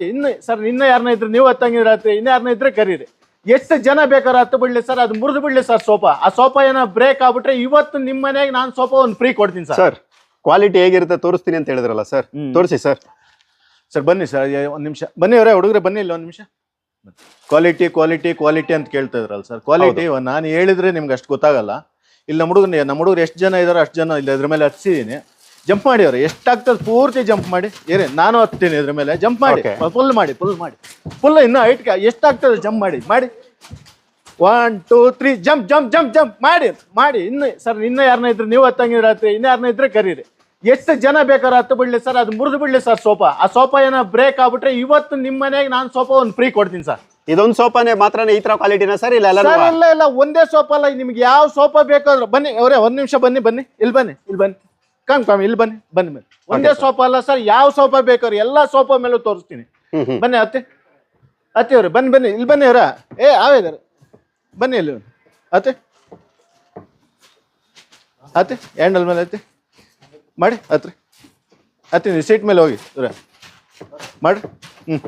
ಇನ್ನು ಸರ್ ನಿನ್ನ ಯಾರನ್ನ ಇದ್ರೆ ನೀವು ಹತ್ತಂಗಿದ್ರೆ ಹತ್ತಿ ಇನ್ನ ಯಾರನ್ನ ಇದ್ರೆ ಕರೀರಿ. ಎಷ್ಟು ಜನ ಬೇಕಾದ್ರೆ ಹತ್ತು ಬಿಡ್ಲಿ ಸರ್ ಅದು ಮುರಿದು ಬಿಡ್ಲಿ ಸರ್ ಸೋಫಾ. ಆ ಸೋಫಾ ಏನೋ ಬ್ರೇಕ್ ಆಗ್ಬಿಟ್ರೆ ಇವತ್ತು ನಿಮ್ಮ ಮನೆಗೆ ನಾನು ಸೋಫಾ ಒಂದು ಫ್ರೀ ಕೊಡ್ತೀನಿ ಸರ್. ಸರ್ ಕ್ವಾಲಿಟಿ ಹೇಗಿರುತ್ತೆ ತೋರಿಸ್ತೀನಿ ಅಂತ ಹೇಳಿದ್ರಲ್ಲ ಸರ್. ತೋರಿಸಿ ಸರ್. ಸರ್ ಬನ್ನಿ ಸರ್ ಒಂದು ನಿಮಿಷ. ಬನ್ನಿ ಅವರೇ ಹುಡುಗರೆ ಬನ್ನಿ ಇಲ್ಲ ಒಂದು ನಿಮಿಷ. ಕ್ವಾಲಿಟಿ ಕ್ವಾಲಿಟಿ ಕ್ವಾಲಿಟಿ ಅಂತ ಕೇಳ್ತಾ ಇದ್ರಲ್ಲ ಸರ್. ಕ್ವಾಲಿಟಿ ನಾನು ಹೇಳಿದ್ರೆ ನಿಮ್ಗೆ ಅಷ್ಟು ಗೊತ್ತಾಗಲ್ಲ. ಇಲ್ಲಿ ನಮ್ಮ ಹುಡುಗನ ನಮ್ಮ ಹುಡುಗರು ಎಷ್ಟು ಜನ ಇದಾರೋ ಅಷ್ಟು ಜನ ಇಲ್ಲ ಅದ್ರ ಮೇಲೆ ಹಚ್ಚಿದ್ದೀನಿ ಜಂಪ್ ಮಾಡಿ ಅವ್ರು ಎಷ್ಟಾಗ್ತದೆ ಪೂರ್ತಿ ಜಂಪ್ ಮಾಡಿ. ಏನೇ ನಾನು ಹತ್ತೀನಿ ಇದ್ರ ಮೇಲೆ ಜಂಪ್ ಮಾಡಿ. Okay. ಫುಲ್ ಮಾಡಿ ಫುಲ್ ಮಾಡಿ. ಫುಲ್ ಇನ್ನೂ ಹೈಟ್ ಎಷ್ಟಾಗ್ತದೆ ಜಂಪ್ ಮಾಡಿ ಮಾಡಿ. One two three jump jump jump jump ಮಾಡಿ ಮಾಡಿ. ಇನ್ನು ಸರ್ ಇನ್ನು ಯಾರನ್ನ ಇದ್ರೆ ನೀವು ಹತ್ತಂಗಿದ್ರೆ ಹತ್ತಿ ಇನ್ನು ಯಾರನ್ನ ಇದ್ರೆ ಕರೀರಿ. ಎಷ್ಟು ಜನ ಬೇಕಾದ್ರೆ ಹತ್ತು ಬಿಡ್ಲಿ ಸರ್ ಅದು ಮುರಿದು ಬಿಡ್ಲಿ ಸರ್ ಸೋಫಾ. ಆ ಸೋಫಾ ಏನೋ ಬ್ರೇಕ್ ಆಗ್ಬಿಟ್ರೆ ಇವತ್ತು ನಿಮ್ಮ ಮನೆಗೆ ನಾನು ಸೋಫಾ ಒಂದು ಫ್ರೀ ಕೊಡ್ತೀನಿ ಸರ್ ಇದೊಂದು ಸೋಫಾನೇ ಮಾತ್ರನೇ ಈ ತರ ಕ್ವಾಲಿಟಿನ ಸರ್ ಇಲ್ಲ ಎಲ್ಲ ಸರ್ ಇಲ್ಲ ಇಲ್ಲ ಒಂದೇ ಸೋಫಾ ಅಲ್ಲ ನಿಮ್ಗೆ ಯಾವ ಸೋಫಾ ಬೇಕಾದ್ರೂ ಬನ್ನಿ ಅವರೇ ಒಂದ್ ನಿಮಿಷ ಬನ್ನಿ ಬನ್ನಿ. ಇಲ್ಲಿ ಬನ್ನಿ ಇಲ್ಲಿ ಬನ್ನಿ. ಕಮ್ ಕಮ್ ಇಲ್ಲಿ ಬನ್ನಿ ಬನ್ನಿ ಬನ್ನಿ. ಒಂದೇ ಸೋಪ ಅಲ್ಲ ಸರ್ ಯಾವ ಸೋಫಾ ಬೇಕಾದ್ರೆ ಎಲ್ಲಾ ಸೋಪ ಮೇಲೂ ತೋರಿಸ್ತೀನಿ. ಬನ್ನಿ ಅತ್ತೆ. ಅತ್ತೆ ಅವ್ರೆ ಬನ್ನಿ ಬನ್ನಿ ಇಲ್ಲಿ ಬನ್ನಿ ಅವರ. ಏ ಆವೇದಾರೆ ಬನ್ನಿ ಇಲ್ಲಿ. ಅತ್ತೆ. ಅತ್ತೆ ಹ್ಯಾಂಡಲ್ ಮೇಲೆ ಅತ್ತೆ. ಮಾಡಿ ಅತ್ರಿ ಅತ್ತೆ ನೀವು ಸೀಟ್ ಮೇಲೆ ಹೋಗಿ ಇವ್ರ. ಮಾಡಿ. ಹ್ಞೂ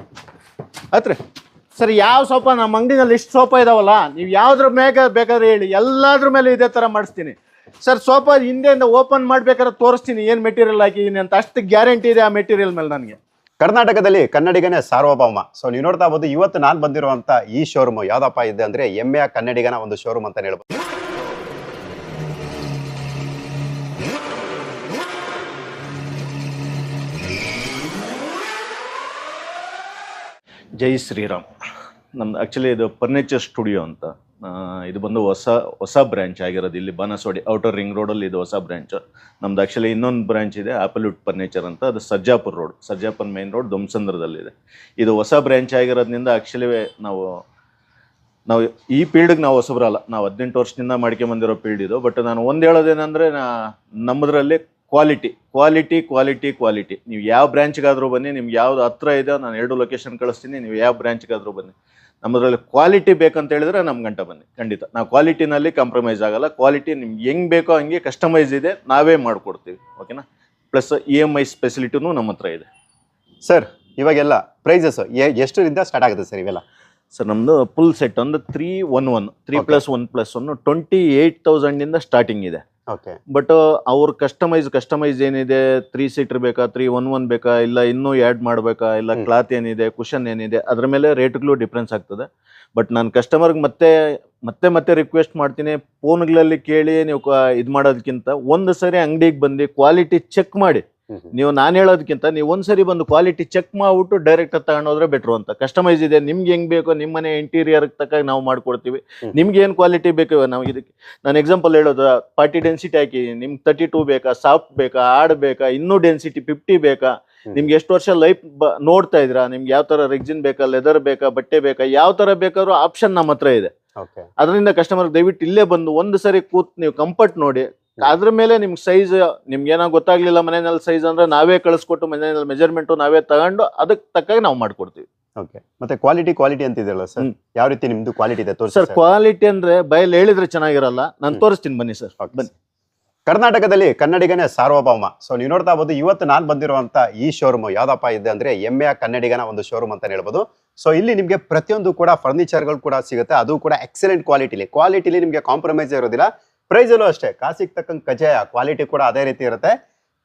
ಅತ್ರಿ ಸರ್ ಯಾವ ಸೋಫಾ ನಮ್ಮ ಅಂಗಡಿನಲ್ಲಿ ಇಷ್ಟು ಸೋಪ ಇದಾವಲ್ಲ ನೀವು ಯಾವ್ದ್ರ ಮೇಲೆ ಬೇಕಾದ್ರೆ ಹೇಳಿ ಎಲ್ಲಾದ್ರ ಮೇಲೆ ಇದೇ ಥರ ಮಾಡಿಸ್ತೀನಿ. ಸರ್ ಸೋಫಾ ಹಿಂದೆಯಿಂದ ಓಪನ್ ಮಾಡ್ಬೇಕಾದ್ರೆ ತೋರಿಸ್ತೀನಿ. ಏನು ಮೆಟೀರಿಯಲ್ ಹಾಕಿದ್ದೀನಿ ಅಂತ. ಅಷ್ಟು ಗ್ಯಾರಂಟಿ ಇದೆ ಆ ಮೆಟೀರಿಯಲ್ ಮೇಲೆ ನನಗೆ. ಕರ್ನಾಟಕದಲ್ಲಿ ಕನ್ನಡಿಗನೇ ಸಾರ್ವಭೌಮ. ಸೊ ನೀವು ನೋಡ್ತಾ ಇರ್ಬೋದು ಇವತ್ತು ನಾನು ಬಂದಿರುವಂತ ಈ ಶೋರೂಮ್ ಯಾವ್ದಪ್ಪ ಇದೆ ಅಂದ್ರೆ ಎಮ್ಮೆಯ ಕನ್ನಡಿಗನ ಒಂದು ಶೋರೂಮ್ ಅಂತ ಹೇಳ್ಬೋದು. ಜೈ ಶ್ರೀರಾಮ್. ನಮ್ದು ಆ್ಯಕ್ಚುಲಿ ಇದು ಫರ್ನಿಚರ್ ಸ್ಟುಡಿಯೋ ಅಂತ. ಇದು ಬಂದು ಹೊಸ ಹೊಸ ಬ್ರ್ಯಾಂಚ್ ಆಗಿರೋದು. ಇಲ್ಲಿ ಬನಸೋಡಿ ಔಟರ್ ರಿಂಗ್ ರೋಡಲ್ಲಿ ಇದು ಹೊಸ ಬ್ರ್ಯಾಂಚ್ ನಮ್ದು ಆ್ಯಕ್ಚುಲಿ ಇನ್ನೊಂದು ಬ್ರ್ಯಾಂಚ್ ಇದೆ ಆಪಲ್ವುಡ್ ಫರ್ನಿಚರ್ ಅಂತ. ಅದು Sarjapur road Sarjapur main road ಧ್ವಂಸಂದ್ರದಲ್ಲಿದೆ ಇದು ಹೊಸ ಬ್ರ್ಯಾಂಚ್ ಆಗಿರೋದ್ರಿಂದ ಆ್ಯಕ್ಚುಲಿ ನಾವು ನಾವು ಈ ಫೀಲ್ಡ್ಗೆ ನಾವು ಹೊಸಬ್ರಲ್ಲ. ನಾವು ಹದಿನೆಂಟು ವರ್ಷದಿಂದ ಮಾಡ್ಕೊಂಬಂದಿರೋ ಫೀಲ್ಡ್ ಇದು. ಬಟ್ ನಾನು ಒಂದು ಹೇಳೋದೇನೆಂದರೆ, ನಾ, ನಮ್ಮದ್ರಲ್ಲಿ ಕ್ವಾಲಿಟಿ ಕ್ವಾಲಿಟಿ ಕ್ವಾಲಿಟಿ ಕ್ವಾಲಿಟಿ ನೀವು ಯಾವ ಬ್ರ್ಯಾಂಚ್ಗಾದರೂ ಬನ್ನಿ, ನಿಮ್ಗೆ ಯಾವ್ದು ಹತ್ರ ಇದೆ ನಾನು ಎರಡು ಲೊಕೇಶನ್ ಕಳಿಸ್ತೀನಿ. ನೀವು ಯಾವ ಬ್ರ್ಯಾಂಚ್ಗಾದರೂ ಬನ್ನಿ. ನಮ್ಮದ್ರಲ್ಲಿ ಕ್ವಾಲಿಟಿ ಬೇಕಂತ ಹೇಳಿದ್ರೆ ನಮ್ಮ ಗಂಟ ಬನ್ನಿ. ಖಂಡಿತ. ನಾವು ಕ್ವಾಲಿಟಿನಲ್ಲಿ ಕಾಂಪ್ರಮೈಸ್ ಆಗಲ್ಲ. ಕ್ವಾಲಿಟಿ ನಿಮ್ಗೆ ಹೆಂಗೆ ಬೇಕೋ ಹಂಗೆ ಕಸ್ಟಮೈಸ್ ಇದೆ. ನಾವೇ ಮಾಡಿಕೊಡ್ತೀವಿ. ಓಕೆನಾ ಪ್ಲಸ್ ಇ ಎಂ ಐ ಸ್ಪೆಸಿಲಿಟಿನೂ ನಮ್ಮ ಹತ್ರ ಇದೆ. ಸರ್ ಇವಾಗೆಲ್ಲ ಪ್ರೈಸಸ್ ಎಷ್ಟರಿಂದ ಸ್ಟಾರ್ಟ್ ಆಗುತ್ತೆ ಸರ್ ಇವೆಲ್ಲ? ಸರ್ ನಮ್ಮದು ಫುಲ್ ಸೆಟ್ ಒಂದು three one one three plus one plus one twenty eight ತೌಸಂಡಿಂದ starting ಇದೆ. ಓಕೆ ಬಟ್ ಅವ್ರ ಕಸ್ಟಮೈಸ್ ಕಸ್ಟಮೈಸ್ ಏನಿದೆ? ತ್ರೀ ಸೀಟರ್ ಬೇಕಾ? ತ್ರೀ ಒನ್ ಒನ್ ಬೇಕಾ? ಇಲ್ಲ ಇನ್ನೂ ಆ್ಯಡ್ ಮಾಡಬೇಕಾ? ಇಲ್ಲ ಕ್ಲಾತ್ ಏನಿದೆ? ಕುಷನ್ ಏನಿದೆ? ಅದ್ರ ಮೇಲೆ ರೇಟ್ಗಳು ಡಿಫ್ರೆನ್ಸ್ ಆಗ್ತದೆ. ಬಟ್ ನಾನು ಕಸ್ಟಮರ್ಗೆ ಮತ್ತೆ ಮತ್ತೆ ಮತ್ತೆ ರಿಕ್ವೆಸ್ಟ್ ಮಾಡ್ತೀನಿ. ಫೋನ್ಗಳಲ್ಲಿ ಕೇಳಿ ನೀವು ಇದು ಮಾಡೋದಕ್ಕಿಂತ ಒಂದು ಸರಿ ಅಂಗಡಿಗೆ ಬಂದು ಕ್ವಾಲಿಟಿ ಚೆಕ್ ಮಾಡಿ. ನೀವು ನಾನು ಹೇಳೋದಕ್ಕಿಂತ ನೀವು ಒಂದ್ಸರಿ ಬಂದು ಕ್ವಾಲಿಟಿ ಚೆಕ್ ಮಾಡ್ಬಿಟ್ಟು ಡೈರೆಕ್ಟ್ ತಗೊಂಡೋದ್ರೆ ಬೆಟ್ರು ಅಂತ. ಕಸ್ಟಮೈಸ್ ಇದೆ ನಿಮ್ಗೆ ಹೆಂಗ್ ಬೇಕೋ ನಿಮ್ಮ ಮನೆ ಇಂಟೀರಿಯರ್ ತಕ್ಕ ನಾವು ಮಾಡ್ಕೊಡ್ತೀವಿ. ನಿಮ್ಗೆ ಏನು ಕ್ವಾಲಿಟಿ ಬೇಕು ನಾವು ಇದಕ್ಕೆ ನಾನು ಎಕ್ಸಾಂಪಲ್ ಹೇಳೋದು ಪಾರ್ಟಿ ಡೆನ್ಸಿಟಿ ಹಾಕಿ ನಿಮ್ಗೆ ತರ್ಟಿ ಟೂ ಬೇಕಾ ಸಾಫ್ಟ್ ಬೇಕಾ ಹಾರ್ಡ್ ಬೇಕಾ ಇನ್ನೂ ಡೆನ್ಸಿಟಿ ಫಿಫ್ಟಿ ಬೇಕಾ. ನಿಮ್ಗೆ ಎಷ್ಟು ವರ್ಷ ಲೈಫ್ ನೋಡ್ತಾ ಇದ್ರಾ ನಿಮ್ಗೆ ಯಾವ ತರ ರೆಗ್ಜಿನ್ ಬೇಕಾ ಲೆದರ್ ಬೇಕಾ ಬಟ್ಟೆ ಬೇಕಾ ಯಾವ ತರ ಬೇಕಾದ್ರೂ ಆಪ್ಷನ್ ನಮ್ಮ ಹತ್ರ ಇದೆ. ಅದರಿಂದ ಕಸ್ಟಮರ್ ದಯವಿಟ್ಟು ಇಲ್ಲೇ ಬಂದು ಒಂದು ಸರಿ ಕೂತ್ ನೀವು ಕಂಫರ್ಟ್ ನೋಡಿ ಅದ್ರ ಮೇಲೆ ನಿಮ್ಗೆ ಸೈಜ್ ನಿಮ್ಗೆ ಏನೋ ಗೊತ್ತಾಗ್ಲಿಲ್ಲ ಮನೆಯಲ್ಲಿ ಸೈಜ್ ಅಂದ್ರೆ ನಾವೇ ಕಳಿಸ್ಕೊಟ್ಟು ಮನೆಯಲ್ಲಿ ಮೆಜರ್ಮೆಂಟ್ ನಾವೇ ತಗೊಂಡು ಅದಕ್ಕೆ ತಕ್ಕಾಗಿ ನಾವು ಮಾಡ್ಕೊಡ್ತೀವಿ. ಓಕೆ ಮತ್ತೆ ಕ್ವಾಲಿಟಿ ಕ್ವಾಲಿಟಿ ಅಂತಿದೆಯಲ್ಲ ಸರ್ ಯಾವ ರೀತಿ ನಿಮ್ದು ಕ್ವಾಲಿಟಿ ಇದೆ ತೋರಿಸಿ ಸರ್ ಕ್ವಾಲಿಟಿ ಅಂದ್ರೆ ಬಯಲು ಹೇಳಿದ್ರೆ ಚೆನ್ನಾಗಿರಲ್ಲ ನಾನು ತೋರಿಸ್ತೀನಿ ಬನ್ನಿ ಸರ್ ಬನ್ನಿ. ಕರ್ನಾಟಕದಲ್ಲಿ ಕನ್ನಡಿಗನೇ ಸಾರ್ವಭೌಮ. ಸೊ ನೀವು ನೋಡ್ತಾ ಇರ್ಬೋದು ಇವತ್ತು ನಾನು ಬಂದಿರುವಂತ ಈ ಶೋರೂಮ್ ಯಾವ್ದಪ್ಪ ಇದೆ ಅಂದ್ರೆ ಎಮ್ಮೆಯ ಕನ್ನಡಿಗನ ಒಂದು ಶೋರೂಮ್ ಅಂತ ಹೇಳ್ಬೋದು. ಸೊ ಇಲ್ಲಿ ನಿಮಗೆ ಪ್ರತಿಯೊಂದು ಕೂಡ ಫರ್ನಿಚರ್ಗಳು ಕೂಡ ಸಿಗುತ್ತೆ ಅದು ಕೂಡ ಎಕ್ಸಲೆಂಟ್ ಕ್ವಾಲಿಟಿಲಿ ಕ್ವಾಲಿಟಿಲಿ ನಿಮಗೆ ಕಾಂಪ್ರಮೈಸ್ ಇರೋದಿಲ್ಲ. ಪ್ರೈಸಲ್ಲೂ ಅಷ್ಟೇ. ಕಾಸಿಗೆ ತಕ್ಕಂಗೆ ಕಜಾಯ ಕ್ವಾಲಿಟಿ ಕೂಡ ಅದೇ ರೀತಿ ಇರುತ್ತೆ.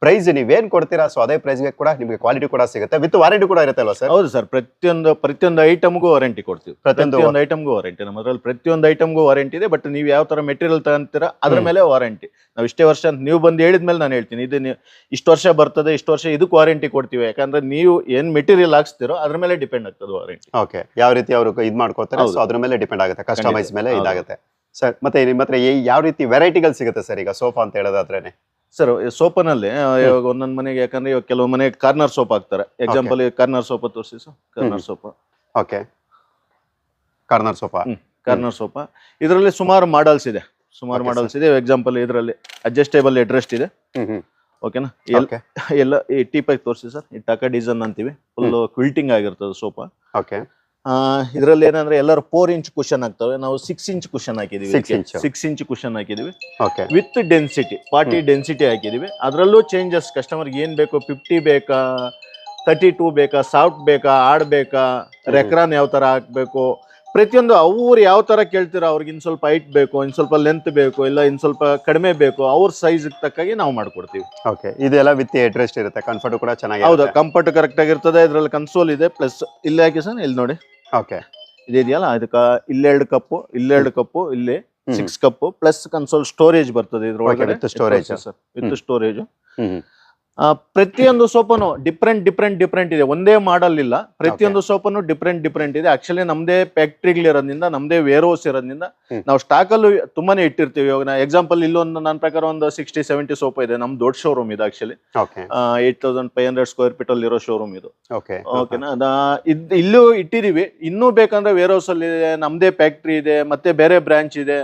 ಪ್ರೈಸ್ ನೀವೇನು ಕೊಡ್ತೀರಾ ಸೊ ಅದೇ ಪ್ರೈಸ್ಗೆ ಕೂಡ ನಿಮಗೆ ಕ್ವಾಲಿಟಿ ಕೂಡ ಸಿಗುತ್ತೆ. ವಿತ್ ವಾರಂಟಿ ಕೂಡ ಇರುತ್ತೆ ಅಲ್ವಾ ಸರ್ ಹೌದು ಸರ್ ಪ್ರತಿಯೊಂದು ಪ್ರತಿಯೊಂದು ಐಟಮ್ಗೂ ವಾರಂಟಿ ಕೊಡ್ತೀವಿ. ಪ್ರತಿಯೊಂದು ಒಂದು ಐಟಮ್ಗೂ ವಾರಂಟಿ ನಮ್ಮ ಅದರಲ್ಲಿ ಪ್ರತಿಯೊಂದು ಐಟಮ್ಗೂ ವಾರಂಟಿ ಇದೆ ಬಟ್ ನೀವು ಯಾವ ತರ ಮೆಟೀರಿಯಲ್ ತಗೊಂತೀರಾ ಅದ್ರ ಮೇಲೆ ವಾರಂಟಿ ನಾವು ಇಷ್ಟೇ ವರ್ಷ ಅಂತ ನೀವು ಬಂದು ಹೇಳಿದ್ಮೇಲೆ ನಾನು ಹೇಳ್ತೀನಿ. ಇದು ನೀವು ಇಷ್ಟು ವರ್ಷ ಬರ್ತದೆ ಇಷ್ಟು ವರ್ಷ ಇದಕ್ಕೆ ವಾರಂಟಿ ಕೊಡ್ತೀವಿ. ಯಾಕಂದ್ರೆ ನೀವು ಏನು ಮೆಟೀರಿಯಲ್ ಹಾಕ್ಸ್ತಿರೋ ಅದ್ರ ಮೇಲೆ ಡಿಪೆಂಡ್ ಆಗ್ತದೆ ವಾರಂಟಿ ಓಕೆ ಯಾವ ರೀತಿ ಅವರು ಇದು ಮಾಡ್ಕೋತಾರೆ. ಸೊ ಅದ್ರ ಮೇಲೆ ಡಿಪೆಂಡ್ ಆಗುತ್ತೆ. ಕಸ್ಟಮೈಸ್ ಮೇಲೆ ಇದಾಗುತ್ತೆ. ಸರ್ ಮತ್ತೆ ನಿಮ್ಮ ಹತ್ರ ಯಾವ ರೀತಿ ವೆರೈಟಿಗಳು ಸಿಗುತ್ತೆ ಸರ್ ಈಗ ಸೋಫಾ ಅಂತ ಹೇಳೋದಾದ್ರೇನೆ? ಸರ್ ಸೋಪನಲ್ಲಿ ಇವಾಗ ಒಂದೊಂದು ಮನೆಗೆ ಯಾಕಂದ್ರೆ ಇವಾಗ ಕೆಲವು ಮನೆಗೆ ಕಾರ್ನರ್ ಸೋಪ್ ಹಾಕ್ತಾರೆ. ಎಕ್ಸಾಂಪಲ್ ಕಾರ್ನರ್ ಸೋಪ ತೋರಿಸಿ sir. Corner. Sofa. Okay corner sofa corner sofa. ಇದರಲ್ಲಿ ಸುಮಾರು ಮಾಡಲ್ಸ್ ಇದೆ. ಸುಮಾರು ಮಾಡಲ್ಸ್ ಇದೆ. ಎಕ್ಸಾಂಪಲ್ ಇದರಲ್ಲಿ ಅಡ್ಜಸ್ಟೇಬಲ್ ಎಡ್ರೆಸ್ಟ್ ಇದೆ. ಓಕೆನಾ ಎಲ್ ಎಲ್ಲ ಈ ಟೀಪಾಗಿ ತೋರಿಸಿ ಸರ್. ಈ ಟಕ ಡಿಸೈನ್ ಅಂತೀವಿ ಫುಲ್ ಕ್ವಿಲ್ಟಿಂಗ್ ಆಗಿರ್ತದೆ ಸೋಫಾ ಓಕೆ ಇದರಲ್ಲಿ ಏನಂದ್ರೆ ಎಲ್ಲರೂ ಫೋರ್ ಇಂಚ್ ಕುಷನ್ ಆಗ್ತವೆ ನಾವು ಸಿಕ್ಸ್ ಇಂಚ್ ಕುಷನ್ ಹಾಕಿದೀವಿ. ಸಿಕ್ಸ್ ಇಂಚ್ ಕುಷನ್ ಹಾಕಿದೀವಿ. Okay with density forty density ಹಾಕಿದೀವಿ. ಅದರಲ್ಲೂ ಚೇಂಜಸ್ ಕಸ್ಟಮರ್ಗೆ ಏನ್ ಬೇಕು ಫಿಫ್ಟಿ ಬೇಕಾ ತರ್ಟಿ ಟೂ ಬೇಕಾ ಸಾಫ್ಟ್ ಬೇಕಾ ಆಡ್ ಬೇಕಾ ರೆಕ್ರಾನ್ ಯಾವ ತರ ಹಾಕ್ಬೇಕು ಪ್ರತಿಯೊಂದು ಅವ್ರು ಯಾವ ತರ ಕೇಳ್ತೀರೋ ಅವ್ರಿಗೆ ಇನ್ ಸ್ವಲ್ಪ ಹೈಟ್ ಬೇಕು ಇನ್ ಸ್ವಲ್ಪ ಲೆಂತ್ ಬೇಕು ಇಲ್ಲ ಇನ್ ಸ್ವಲ್ಪ ಕಡಿಮೆ ಬೇಕು ಅವ್ರ ಸೈಜ್ ತಕ್ಕಾಗಿ ನಾವು ಮಾಡ್ಕೊಡ್ತೀವಿ. ಓಕೆ ಇದೆಲ್ಲ ವಿತ್ ಹೆಡ್ ಇರುತ್ತೆ. ಕಂಫರ್ಟ್ ಕೂಡ ಚೆನ್ನಾಗಿ ಹೌದು ಕಂಫರ್ಟ್ ಕರೆಕ್ಟ್ ಆಗಿರ್ತದೆ ಇದ್ರಲ್ಲಿ ಕನ್ಸೋಲ್ ಇದೆ ಪ್ಲಸ್ ಇಲ್ಲಿ ಹಾಕಿ ಸರ್? ಇಲ್ಲಿ ನೋಡಿ. ಓಕೆ ಇದೆಯಲ್ಲ ಅದಕ್ಕ ಇಲ್ಲೆರಡು ಕಪ್ಪು ಇಲ್ಲೆರಡು ಕಪ್ಪು ಇಲ್ಲಿ. Six cup plus console storage ಬರ್ತದೆ ಇದ್ರೊಳಗಡೆ. Storage sir with. Storage hmm. ಪ್ರತಿಯೊಂದು ಸೋಪನು ಡಿಫ್ರೆಂಟ್ ಡಿಫ್ರೆಂಟ್ ಡಿಫ್ರೆಂಟ್ ಇದೆ. ಒಂದೇ ಮಾಡಲ್ ಇಲ್ಲ. ಪ್ರತಿಯೊಂದು ಸೋಪನು ಡಿಫ್ರೆಂಟ್ ಡಿಫ್ರೆಂಟ್ ಇದೆ. ಆಕ್ಚುಲಿ ನಮ್ದೇ ಫ್ಯಾಕ್ಟ್ರಿಗಳಿರೋದ್ರಿಂದ ನಮ್ದೇ ವೇರ್ ಹೌಸ್ ಇರೋದ್ರಿಂದ. ನಾವು ಸ್ಟಾಕ್ ಅಲ್ಲೂ ತುಂಬಾನೇ ಇಟ್ಟಿರ್ತೀವಿ. ಇವಾಗ ನಾ ಎಕ್ಸಾಂಪಲ್ ಇಲ್ಲೊಂದು ನನ್ನ ಪ್ರಕಾರ ಒಂದು ಸಿಕ್ಸ್ಟಿ ಸೆವೆಂಟಿ ಸೋಪ್ ಇದೆ. ನಮ್ ದೊಡ್ಡ ಶೋರೂಮ್ ಇದೆ actually eight thousand five hundred square feet ಅಲ್ಲಿ ಇರೋ ಶೋರೂಮ್ ಇದು. ಓಕೆ ಓಕೆನಾ ಇಲ್ಲೂ ಇಟ್ಟಿದೀವಿ. ಇನ್ನೂ ಬೇಕಂದ್ರೆ ವೇರ್ ಹೌಸ್ ಅಲ್ಲಿ ಇದೆ ನಮ್ದೇ ಫ್ಯಾಕ್ಟ್ರಿ ಇದೆ ಮತ್ತೆ ಬೇರೆ ಬ್ರಾಂಚ್ ಇದೆ.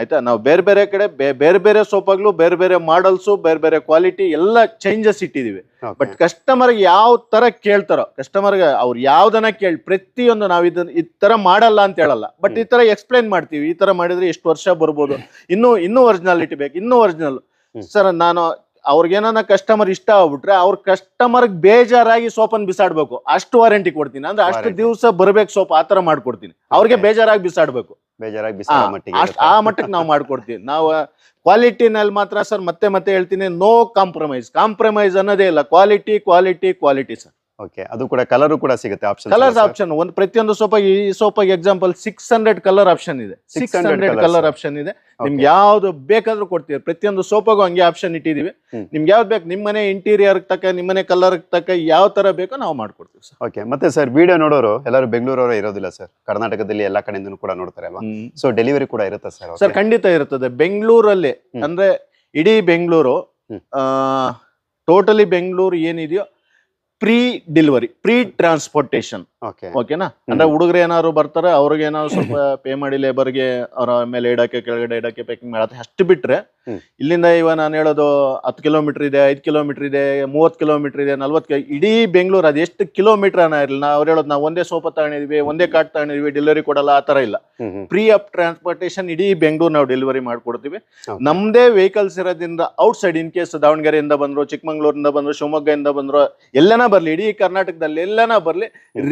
ಆಯ್ತಾ? ನಾವು ಬೇರೆ ಬೇರೆ ಕಡೆ ಬೇರೆ ಬೇರೆ ಸೋಪಾಗ್ಲು ಬೇರೆ ಬೇರೆ ಮಾಡಲ್ಸು ಬೇರೆ ಬೇರೆ ಕ್ವಾಲಿಟಿ ಎಲ್ಲ ಚೇಂಜಸ್ ಇಟ್ಟಿದೀವಿ. ಬಟ್ ಕಸ್ಟಮರ್ ಯಾವ ತರ ಕೇಳ್ತಾರೋ ಕಸ್ಟಮರ್ ಅವ್ರು ಯಾವ್ದನ್ನ ಕೇಳಿ ಪ್ರತಿಯೊಂದು ನಾವು ಇದನ್ನ ಈ ತರ ಮಾಡಲ್ಲ ಅಂತ ಹೇಳಲ್ಲ. ಬಟ್ ಈ ತರ ಎಕ್ಸ್ಪ್ಲೈನ್ ಮಾಡ್ತೀವಿ. ಈ ತರ ಮಾಡಿದ್ರೆ ಎಷ್ಟು ವರ್ಷ ಬರ್ಬೋದು. ಇನ್ನು ಇನ್ನು ಒರಿಜಿನಾಲಿಟಿ ಬೇಕು. ಇನ್ನು ಒರಿಜಿನಲ್. ಸರ್ ನಾನು ಅವ್ರಿಗೇನ ಕಸ್ಟಮರ್ ಇಷ್ಟ ಆಗ್ಬಿಟ್ರೆ ಅವ್ರ ಕಸ್ಟಮರ್ ಬೇಜಾರಾಗಿ ಸೋಪನ್ ಬಿಸಾಡ್ಬೇಕು. ಅಷ್ಟು ವಾರಂಟಿ ಕೊಡ್ತೀನಿ. ಅಂದ್ರೆ ಅಷ್ಟು ದಿವಸ ಬರ್ಬೇಕು ಸೋಪ್ ಆ ತರ ಮಾಡ್ಕೊಡ್ತೀನಿ. ಅವ್ರಿಗೆ. ಬೇಜಾರಾಗಿ ಬಿಸಾಡ್ಬೇಕು. ಬೇಜಾರಾಗಿ ಬಿಸಿ ಬಿಸಿಲ ಮಟ್ಟಿಗೆ ಆ ಮಟ್ಟಕ್ಕೆ ನಾವು ಮಾಡ್ಕೊಡ್ತೀವಿ. ನಾವು ಕ್ವಾಲಿಟಿನಲ್ಲಿ ಮಾತ್ರ ಸರ್ ಮತ್ತೆ ಮತ್ತೆ ಹೇಳ್ತೀನಿ ನೋ ಕಾಂಪ್ರಮೈಸ್ ಕಾಂಪ್ರಮೈಸ್ ಅನ್ನೋದೇ ಇಲ್ಲ. Quality quality quality sir okay ಅದು ಕೂಡ ಕಲರ್ ಕೂಡ ಸಿಗುತ್ತೆ ಆಪ್ಷನ್ ಕಲರ್ಸ್ ಆಪ್ಷನ್ ಒಂದು ಪ್ರತಿಯೊಂದು ಸೋಪಾಗಿ ಈ ಸೋಪಾಗಿ example six hundred colour option ಇದೆ. ಸಿಕ್ಸ್ 600 ಹಂಡ್ರೆಡ್ ಕಲರ್ ಆಪ್ಷನ್ ಇದೆ. ನಿಮ್ಗೆ ಯಾವ್ದು ಬೇಕಾದ್ರೂ ಕೊಡ್ತೀವಿ. ಪ್ರತಿಯೊಂದು ಸೋಪಾಗೂ ಹಂಗೆ ಆಪ್ಷನ್ ಇಟ್ಟಿದೀವಿ. ನಿಮ್ಗೆ ಯಾವ್ದು ಬೇಕು? ನಿಮ್ಮನೆ ಇಂಟೀರಿಯರ್ ತಕ್ಕ ನಿಮ್ಮನೆ ಕಲರ್ ತಕ್ಕ ಯಾವ ತರ ಬೇಕೋ ನಾವು ಮಾಡ್ಕೊಡ್ತೀವಿ ಸರ್ ಓಕೆ ಮತ್ತೆ ಸರ್ ವಿಡಿಯೋ ನೋಡೋರು ಎಲ್ಲರೂ ಬೆಂಗಳೂರವರು ಇರೋದಿಲ್ಲ ಸರ್ ಕರ್ನಾಟಕದಲ್ಲಿ ಎಲ್ಲಾ ಕಡೆಯಿಂದನೂ ಕೂಡ ನೋಡ್ತಾರೆ ಅಲ್ವಾ? ಸೊ ಡೆಲಿವರಿ ಕೂಡ ಇರುತ್ತೆ ಸರ್ ಸರ್ ಖಂಡಿತ ಇರುತ್ತದೆ. ಬೆಂಗಳೂರಲ್ಲಿ. ಅಂದ್ರೆ ಇಡೀ ಬೆಂಗಳೂರು. ಟೋಟಲಿ ಬೆಂಗಳೂರು ಏನಿದೆಯೋ free delivery free transportation okay ಓಕೆನಾ ಅಂದ್ರೆ ಹುಡುಗರು ಏನಾದ್ರು ಬರ್ತಾರೆ ಅವ್ರಿಗೆ ಏನಾದ್ರು ಸ್ವಲ್ಪ ಪೇ ಮಾಡಿ ಲೇಬರ್ಗೆ ಅವ್ರ ಮೇಲೆ ಇಡಕ್ಕೆ ಕೆಳಗಡೆ ಇಡಕ್ಕೆ ಪ್ಯಾಕಿಂಗ್ ಮಾಡತ್ತೆ. ಅಷ್ಟು ಬಿಟ್ರೆ. ಇಲ್ಲಿಂದ ಇವ ನಾನು ಹೇಳೋದು ಹತ್ತು ಕಿಲೋಮೀಟರ್ ಇದೆ ಐದು ಕಿಲೋಮೀಟರ್ ಇದೆ ಮೂವತ್ತು ಕಿಲೋಮೀಟರ್ ಇದೆ ನಲ್ವತ್ತು ಇಡೀ ಬೆಂಗಳೂರು ಅದು ಎಷ್ಟು ಕಿಲೋಮೀಟರ್ ಅನ್ನ ಇರಲಿಲ್ಲ ನಾವು ಅವ್ರು ಹೇಳೋದು ನಾವು ಒಂದೇ ಸೋಪ ತಗೊಂಡಿದ್ವಿ ಒಂದೇ ಕಾರ್ಡ್ ತಗೊಂಡಿದ್ವಿ ಡೆಲಿವರಿ ಕೊಡಲ್ಲ ಆ ಥರ ಇಲ್ಲ. ಫ್ರೀ ಆಫ್ ಟ್ರಾನ್ಸ್ಪೋರ್ಟೇಷನ್ ಇಡೀ ಬೆಂಗಳೂರು ನಾವು ಡೆಲಿವರಿ ಮಾಡ್ಕೊಡ್ತೀವಿ. ನಮ್ಮದೇ ನಮ್ದೇ ವೆಹಿಕಲ್ಸ್ ಇರೋದ್ರಿಂದ ಔಟ್ ಸೈಡ್ ಇನ್ ಕೇಸ್ ದಾವಣಗೆರೆಯಿಂದ ಬಂದರು ಚಿಕ್ಕಮಂಗ್ಳೂರಿಂದ ಬಂದರು ಶಿವಮೊಗ್ಗದಿಂದ ಬಂದರು ಎಲ್ಲನ ಬರ್ಲಿ ಇಡೀ ಕರ್ನಾಟಕದಲ್ಲಿ ಎಲ್ಲನ ಬರ್ಲಿ